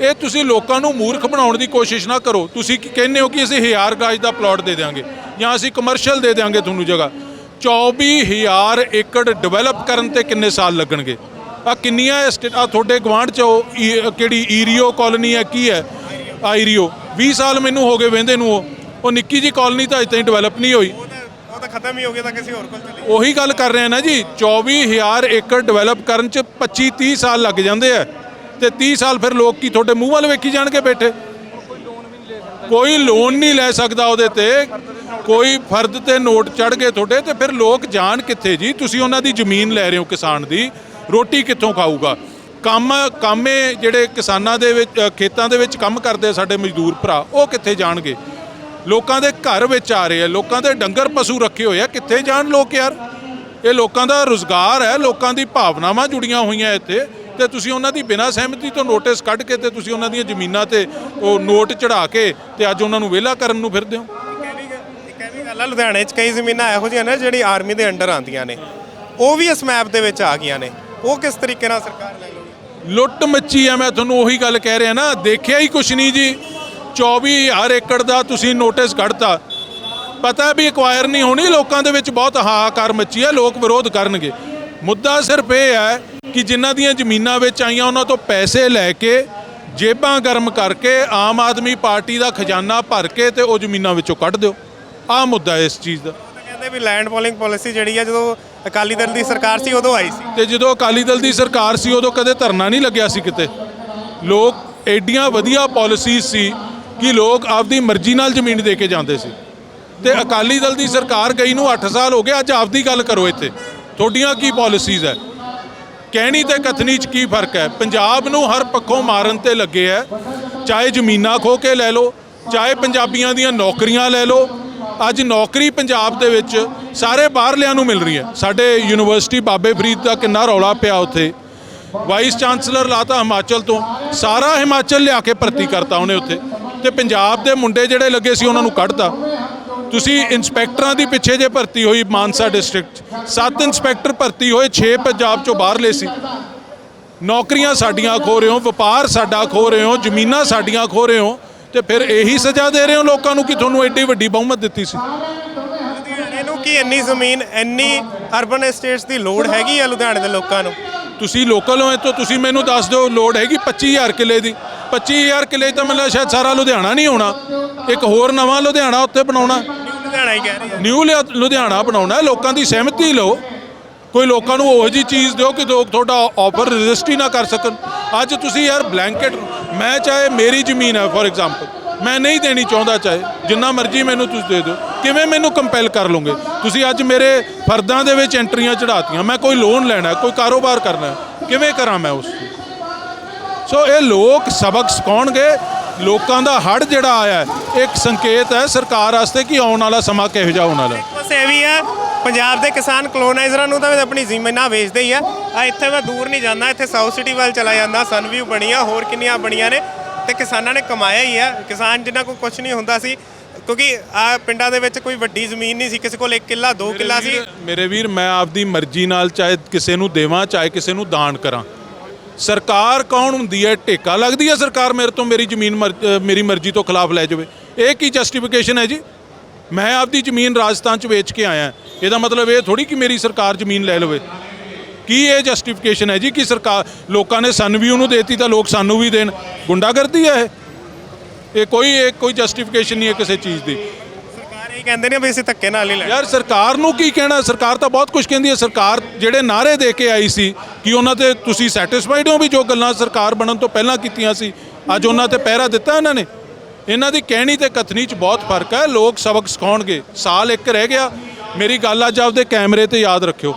C: ਇਹ ਤੁਸੀਂ ਲੋਕਾਂ ਨੂੰ ਮੂਰਖ ਬਣਾਉਣ ਦੀ ਕੋਸ਼ਿਸ਼ ਨਾ ਕਰੋ। ਤੁਸੀਂ ਕੀ ਕਹਿੰਦੇ ਹੋ ਕਿ ਅਸੀਂ 1000 ਗਜ ਦਾ ਪਲਾਟ ਦੇ ਦਿਆਂਗੇ ਜਾਂ ਅਸੀਂ ਕਮਰਸ਼ੀਅਲ ਦੇ ਦਿਆਂਗੇ ਤੁਹਾਨੂੰ ਜਗ੍ਹਾ? 24000 ਏਕੜ ਡਿਵੈਲਪ ਕਰਨ ਤੇ ਕਿੰਨੇ ਸਾਲ ਲੱਗਣਗੇ? ਆ ਕਿੰਨੀਆਂ ਆ ਤੁਹਾਡੇ ਗਵਾਂਢ ਚ ਕਿਹੜੀ ਈਰੀਓ ਕਾਲੋਨੀ ਹੈ ਕੀ ਹੈ? ਆਈਰੀਓ 20 ਸਾਲ ਮੈਨੂੰ ਹੋ ਗਏ ਵਹਿੰਦੇ ਨੂੰ ਉਹ। ਉਹ ਨਿੱਕੀ ਜੀ ਕਾਲੋਨੀ ਤਾਂ ਅਜੇ ਤਾਈਂ ਡਿਵੈਲਪ ਨਹੀਂ ਹੋਈ।
B: ਉਹ ਤਾਂ ਖਤਮ ਹੀ ਹੋ ਗਿਆ ਤਾਂ ਕਿਸੇ ਹੋਰ ਕੋਲ ਚਲੀ
C: ਉਹੀ ਗੱਲ ਕਰ ਰਹੇ ਆ ਨਾ ਜੀ 24000 ਏਕੜ ਡਿਵੈਲਪ ਕਰਨ ਚ 25 30 ਸਾਲ ਲੱਗ ਜਾਂਦੇ ਆ। ਤੇ 30 ਸਾਲ ਫਿਰ ਲੋਕ ਕੀ ਤੁਹਾਡੇ ਮੂੰਹ ਵੱਲ ਵੇਖੀ ਜਾਣਗੇ ਬੈਠੇ? ਕੋਈ ਲੋਨ ਨਹੀਂ ਲੈ ਸਕਦਾ ਉਹਦੇ ਤੇ, ਕੋਈ ਫਰਦ ਤੇ ਨੋਟ ਚੜ ਗਏ ਤੁਹਾਡੇ ਤੇ, ਫਿਰ ਲੋਕ ਜਾਣ ਕਿੱਥੇ ਜੀ? ਤੁਸੀਂ ਉਹਨਾਂ ਦੀ ਜ਼ਮੀਨ ਲੈ ਰਹੇ ਹੋ ਕਿਸਾਨ ਦੀ, ਰੋਟੀ ਕਿੱਥੋਂ ਖਾਊਗਾ? ਕੰਮ, ਕਾਮੇ ਜਿਹੜੇ ਕਿਸਾਨਾਂ ਦੇ ਵਿੱਚ ਖੇਤਾਂ ਦੇ ਵਿੱਚ ਕੰਮ ਕਰਦੇ ਸਾਡੇ ਮਜ਼ਦੂਰ ਭਰਾ, ਉਹ ਕਿੱਥੇ ਜਾਣਗੇ? ਲੋਕਾਂ ਦੇ ਘਰ ਵਿੱਚ ਆ ਰਹੇ ਆ, ਲੋਕਾਂ ਦੇ ਡੰਗਰ ਪਸ਼ੂ ਰੱਖੇ ਹੋਏ ਆ, ਕਿੱਥੇ ਜਾਣ ਲੋਕ ਯਾਰ? ਇਹ ਲੋਕਾਂ ਦਾ ਰੁਜ਼ਗਾਰ ਹੈ, ਲੋਕਾਂ ਦੀ ਭਾਵਨਾਵਾਂ ਜੁੜੀਆਂ ਹੋਈਆਂ ਇੱਥੇ। ਤੇ ਤੁਸੀਂ ਉਹਨਾਂ ਦੀ ਬਿਨਾਂ ਸਹਿਮਤੀ ਤੋਂ ਨੋਟਿਸ ਕੱਢ ਕੇ ਤੇ ਤੁਸੀਂ ਉਹਨਾਂ ਦੀਆਂ ਜ਼ਮੀਨਾਂ ਤੇ ਉਹ ਨੋਟ ਚੜਾ ਕੇ ਤੇ ਅੱਜ ਉਹਨਾਂ ਨੂੰ ਵਿਹਲਾ ਕਰਨ ਨੂੰ ਫਿਰਦੇ ਹੋ?
B: ਗੱਲ ਆ ਲੁਧਿਆਣੇ 'ਚ ਕਈ ਜ਼ਮੀਨਾਂ ਇਹੋ ਜਿਹੀਆਂ ਨੇ ਜਿਹੜੀ ਆਰਮੀ ਦੇ ਅੰਡਰ ਆਉਂਦੀਆਂ ਨੇ। ਉਹ ਵੀ ਇਸ ਮੈਪ ਦੇ ਵਿੱਚ ਆ ਗਈਆਂ ਨੇ। ਉਹ ਕਿਸ ਤਰੀਕੇ ਨਾਲ ਸਰਕਾਰ ਲੈ ਲਊਗੀ?
C: ਲੁੱਟ ਮੱਚੀ ਆ ਮੈਂ ਤੁਹਾਨੂੰ ਉਹੀ ਗੱਲ ਕਹਿ ਰਿਹਾ ਨਾ ਦੇਖਿਆ ਹੀ ਕੁਛ ਨਹੀਂ ਜੀ। 24000 ਏਕੜ ਦਾ ਤੁਸੀਂ ਨੋਟਿਸ ਕੱਢਤਾ। ਪਤਾ ਵੀ ਐਕਵਾਇਰ ਨਹੀਂ ਹੋਣੀ ਲੋਕਾਂ ਦੇ ਵਿੱਚ ਬਹੁਤ ਹਾਹਾਕਾਰ ਮੱਚੀ ਹੈ ਲੋਕ ਵਿਰੋਧ ਕਰਨਗੇ। ਮੁੱਦਾ ਸਿਰਫ ਇਹ ਹੈ ਕਿ ਜਿਨ੍ਹਾਂ ਦੀਆਂ ਜ਼ਮੀਨਾਂ ਵਿੱਚ ਆਈਆਂ ਉਹਨਾਂ ਤੋਂ ਪੈਸੇ ਲੈ ਕੇ ਜੇਬਾਂ ਗਰਮ ਕਰਕੇ ਆਮ ਆਦਮੀ ਪਾਰਟੀ ਦਾ ਖਜ਼ਾਨਾ ਭਰ ਕੇ ਤੇ ਉਹ ਜ਼ਮੀਨਾਂ ਵਿੱਚੋਂ ਕੱਢ ਦਿਓ। ਆਹ ਮੁੱਦਾ ਇਸ ਚੀਜ਼ ਦਾ।
B: ਕਹਿੰਦੇ ਵੀ ਲੈਂਡ ਪੋਲਿੰਗ ਪਾਲਿਸੀ ਜਿਹੜੀ ਆ ਜਦੋਂ ਅਕਾਲੀ ਦਲ ਦੀ ਸਰਕਾਰ ਸੀ ਉਦੋਂ ਆਈ ਸੀ।
C: ਤੇ ਜਦੋਂ ਅਕਾਲੀ ਦਲ ਦੀ ਸਰਕਾਰ ਸੀ ਉਦੋਂ ਕਦੇ ਧਰਨਾ ਨਹੀਂ ਲੱਗਿਆ ਸੀ ਕਿਤੇ। ਲੋਕ ਐਡੀਆਂ ਵਧੀਆ ਪਾਲਿਸੀਜ਼ ਸੀ ਕਿ ਲੋਕ ਆਪਦੀ ਮਰਜ਼ੀ ਨਾਲ ਜ਼ਮੀਨ ਦੇ ਕੇ ਜਾਂਦੇ ਸੀ। ਤੇ ਅਕਾਲੀ ਦਲ ਦੀ ਸਰਕਾਰ ਗਈ ਨੂੰ 8 ਸਾਲ ਹੋ ਗਏ ਅੱਜ ਆਪਦੀ ਗੱਲ ਕਰੋ ਇੱਥੇ। ਤੁਹਾਡੀਆਂ ਕੀ ਪਾਲਿਸੀਜ਼ ਹੈ? ਕਹਿਣੀ ਤੇ ਕਥਨੀ 'ਚ ਕੀ ਫ਼ਰਕ ਹੈ? ਪੰਜਾਬ ਨੂੰ ਹਰ ਪੱਖੋਂ ਮਾਰਨ ਤੇ ਲੱਗੇ ਹੈ। ਚਾਹੇ ਜ਼ਮੀਨਾਂ ਖੋ ਕੇ ਲੈ ਲਓ, ਚਾਹੇ ਪੰਜਾਬੀਆਂ ਦੀਆਂ ਨੌਕਰੀਆਂ ਲੈ ਲਓ, ਅੱਜ ਨੌਕਰੀ ਪੰਜਾਬ ਦੇ ਵਿੱਚ ਸਾਰੇ ਬਾਹਰਲਿਆਂ ਨੂੰ ਮਿਲ ਰਹੀ ਹੈ। ਸਾਡੇ ਯੂਨੀਵਰਸਿਟੀ ਬਾਬੇ ਫਰੀਦ ਦਾ ਕਿੰਨਾ ਰੌਲਾ ਪਿਆ ਉੱਥੇ। ਵਾਈਸ ਚਾਂਸਲਰ ਲਾਤਾ ਹਿਮਾਚਲ ਤੋਂ। ਸਾਰਾ ਹਿਮਾਚਲ ਲਿਆ ਕੇ ਭਰਤੀ ਕਰਤਾ ਉਹਨੇ ਉੱਥੇ। ਤੇ ਪੰਜਾਬ ਦੇ ਮੁੰਡੇ ਜਿਹੜੇ ਲੱਗੇ ਸੀ, ਉਹਨਾਂ ਨੂੰ ਕੱਢਤਾ। ਤੁਸੀਂ ਇੰਸਪੈਕਟਰਾਂ ਦੀ ਪਿੱਛੇ ਜੇ ਭਰਤੀ ਹੋਈ ਮਾਨਸਾ ਡਿਸਟ੍ਰਿਕਟ ਸੱਤ ਇੰਸਪੈਕਟਰ ਭਰਤੀ ਹੋਏ 6 ਪੰਜਾਬ ਚੋਂ ਬਾਹਰਲੇ ਸੀ। ਨੌਕਰੀਆਂ ਸਾਡੀਆਂ ਖੋ ਰਹੇ ਹੋ ਵਪਾਰ ਸਾਡਾ ਖੋ ਰਹੇ ਹੋ ਜ਼ਮੀਨਾਂ ਸਾਡੀਆਂ ਖੋ ਰਹੇ ਹੋ ਤੇ ਫਿਰ ਇਹੀ ਸਜ਼ਾ ਦੇ ਰਹੇ ਹੋ ਲੋਕਾਂ ਨੂੰ ਕਿ ਤੁਹਾਨੂੰ ਐਡੀ ਵੱਡੀ ਬਹੁਮਤ ਦਿੱਤੀ ਸੀ?
B: ਲੁਧਿਆਣੇ ਨੂੰ ਕੀ ਇੰਨੀ ਜ਼ਮੀਨ ਇੰਨੀ ਅਰਬਨ ਏਸਟੇਟਸ ਦੀ ਲੋੜ ਹੈਗੀ ਆ ਲੁਧਿਆਣੇ ਦੇ ਲੋਕਾਂ ਨੂੰ?
C: ਤੁਸੀਂ ਲੋਕਲ ਹੋ ਇੱਥੋਂ ਤੁਸੀਂ ਮੈਨੂੰ ਦੱਸ ਦਿਓ ਲੋਡ ਹੈਗੀ 25000 ਕਿੱਲੇ ਦੀ। 25000 ਕਿੱਲੇ ਤਾਂ ਮਤਲਬ ਸ਼ਾਇਦ ਸਾਰਾ ਲੁਧਿਆਣਾ ਨਹੀਂ ਹੋਣਾ। ਇੱਕ ਹੋਰ ਨਵਾਂ ਲੁਧਿਆਣਾ ਉੱਥੇ ਬਣਾਉਣਾ।
B: ਲੁਧਿਆਣਾ ਹੀ ਕਹਿ ਰਹੇ ਆ
C: ਨਿਊ ਲਿਆ- ਲੁਧਿਆਣਾ ਬਣਾਉਣਾ ਹੈ, ਲੋਕਾਂ ਦੀ ਸਹਿਮਤੀ ਲਓ। ਕੋਈ ਲੋਕਾਂ ਨੂੰ ਉਹੋ ਜੀ ਚੀਜ਼ ਦਿਓ ਕਿ ਲੋਕ ਤੁਹਾਡਾ ਆਫਰ ਰਜਿਸਟਰੀ ਨਾ ਕਰ ਸਕਣ। ਅੱਜ ਤੁਸੀਂ ਯਾਰ ਬਲੈਂਕਟ ਮੈਂ ਚਾਹੇ ਮੇਰੀ ਜ਼ਮੀਨ ਹੈ ਫੋਰ ਐਗਜ਼ਾਮਪਲ ਮੈਂ ਨਹੀਂ ਦੇਣੀ ਚਾਹੁੰਦਾ ਚਾਹੇ। ਜਿੰਨਾ ਮਰਜ਼ੀ ਮੈਨੂੰ ਤੁਸੀਂ ਦੇ ਦਿਓ। ਕਿਵੇਂ ਮੈਨੂੰ ਕੰਪੈਲ ਕਰ ਲਓਗੇ? ਤੁਸੀਂ ਅੱਜ ਮੇਰੇ ਫਰਦਾਂ ਦੇ ਵਿੱਚ ਐਂਟਰੀਆਂ ਚੜਾਤੀਆਂ ਮੈਂ ਕੋਈ ਲੋਨ ਲੈਣਾ ਕੋਈ ਕਾਰੋਬਾਰ ਕਰਨਾ ਕਿਵੇਂ ਕਰਾਂ ਮੈਂ ਉਸ ਸੋ ਇਹ ਲੋਕ ਸਬਕ ਸਿਖਾਉਣਗੇ। ਲੋਕਾਂ ਦਾ ਹੜ ਜਿਹੜਾ ਆਇਆ ਹੈ, ਇੱਕ ਸੰਕੇਤ ਹੈ ਸਰਕਾਰ ਵਾਸਤੇ ਕਿ ਆਉਣ ਵਾਲਾ ਸਮਾਂ ਕਿਹੋ ਜਿਹਾ ਹੋਣ ਵਾਲਾ ਹੈ?
B: ਬਸ ਇਹ ਵੀ ਆ ਪੰਜਾਬ ਦੇ ਕਿਸਾਨ ਕਲੋਨਾਈਜ਼ਰਾਂ ਨੂੰ ਤਾਂ ਆਪਣੀ ਜ਼ਮੀਨਾਂ ਵੇਚਦੇ ਹੀ ਆ। ਆ ਇੱਥੇ ਮੈਂ ਦੂਰ ਨਹੀਂ ਜਾਂਦਾ ਇੱਥੇ ਸਾਊਥ ਸਿਟੀ ਵੱਲ ਚਲਾ ਜਾਂਦਾ ਸਨਵਿਊ ਬਣੀ ਆ ਹੋਰ ਕਿੰਨੀਆਂ ਬਣੀਆਂ ਨੇ ਤੇ ਕਿਸਾਨਾਂ ਨੇ ਕਮਾਇਆ ਹੀ ਆ। ਕਿਸਾਨ ਜਿਨ੍ਹਾਂ ਕੋਲ ਕੁਝ ਨਹੀਂ ਹੁੰਦਾ ਸੀ ਕਿਉਂਕਿ ਆ ਪਿੰਡਾਂ ਦੇ ਵਿੱਚ ਕੋਈ ਵੱਡੀ ਜ਼ਮੀਨ ਨਹੀਂ ਸੀ ਕਿਸੇ ਕੋਲ 1 ਕਿੱਲਾ 2 ਕਿੱਲਾ ਸੀ।
C: ਮੇਰੇ ਵੀਰ ਮੈਂ ਆਪਦੀ ਮਰਜ਼ੀ ਨਾਲ ਚਾਹੇ ਕਿਸੇ ਨੂੰ ਦੇਵਾਂ ਚਾਹੇ ਕਿਸੇ ਨੂੰ ਦਾਨ ਕਰਾਂ। ਸਰਕਾਰ ਕੌਣ ਹੁੰਦੀ ਹੈ? ਟੇਕਾ ਲੱਗਦੀ ਹੈ ਸਰਕਾਰ ਮੇਰੇ ਤੋਂ? ਮੇਰੀ ਜ਼ਮੀਨ ਮਰ- ਮੇਰੀ ਮਰਜ਼ੀ ਤੋਂ ਖਿਲਾਫ ਲੈ ਜਾਵੇ। ਇਹ ਕੀ ਜਸਟੀਫਿਕੇਸ਼ਨ ਹੈ ਜੀ? ਮੈਂ ਆਪਦੀ ਜ਼ਮੀਨ ਰਾਜਸਥਾਨ ਚ ਵੇਚ ਕੇ ਆਇਆ। ਇਹਦਾ ਮਤਲਬ ਇਹ ਥੋੜੀ ਕਿ ਮੇਰੀ ਸਰਕਾਰ ਜ਼ਮੀਨ ਲੈ ਲਵੇ। ਕੀ ਇਹ ਜਸਟੀਫਿਕੇਸ਼ਨ ਹੈ ਜੀ ਕਿ ਸਰਕਾਰ ਲੋਕਾਂ ਨੇ ਸਾਨੂੰ ਵੀ ਉਹਨੂੰ ਦੇਤੀ ਤਾਂ ਲੋਕ ਸਾਨੂੰ ਵੀ ਦੇਣ? ਗੁੰਡਾਗਰਦੀ ਹੈ ਇਹ? ਇਹ ਕੋਈ ਇਹ ਕੋਈ ਜਸਟੀਫਿਕੇਸ਼ਨ ਨਹੀਂ ਹੈ ਕਿਸੇ ਚੀਜ਼ ਦੀ।
B: ਸਰਕਾਰ ਕਹਿੰਦੇ ਨੇ ਵੀ ਅਸੀਂ ਧੱਕੇ ਨਾਲ ਹੀ ਲੈਣਾ?
C: ਯਾਰ ਸਰਕਾਰ ਨੂੰ ਕੀ ਕਹਿਣਾ? ਸਰਕਾਰ ਤਾਂ ਬਹੁਤ ਕੁਝ ਕਹਿੰਦੀ ਹੈ। ਸਰਕਾਰ ਜਿਹੜੇ ਨਾਰੇ ਦੇ ਕੇ ਆਈ ਸੀ ਕਿ ਉਹਨਾਂ ਤੇ ਤੁਸੀਂ ਸੈਟੀਸਫਾਈਡ ਹੋ ਵੀ ਜੋ ਗੱਲਾਂ ਸਰਕਾਰ ਬਣਨ ਤੋਂ ਪਹਿਲਾਂ ਕੀਤੀਆਂ ਸੀ, ਅੱਜ ਉਹਨਾਂ ਤੇ ਪਹਿਰਾ ਦਿੱਤਾ ਇਹਨਾਂ ਨੇ? ਇਹਨਾਂ ਦੀ ਕਹਿਣੀ ਤੇ ਕਥਨੀ 'ਚ ਬਹੁਤ ਫ਼ਰਕ ਹੈ। ਲੋਕ ਸਬਕ ਸਿਖਾਉਣਗੇ। ਸਾਲ ਇੱਕ ਰਹਿ ਗਿਆ। ਮੇਰੀ ਗੱਲ ਅੱਜ ਆਪਦੇ ਕੈਮਰੇ ਤੇ ਯਾਦ ਰੱਖਿਓ।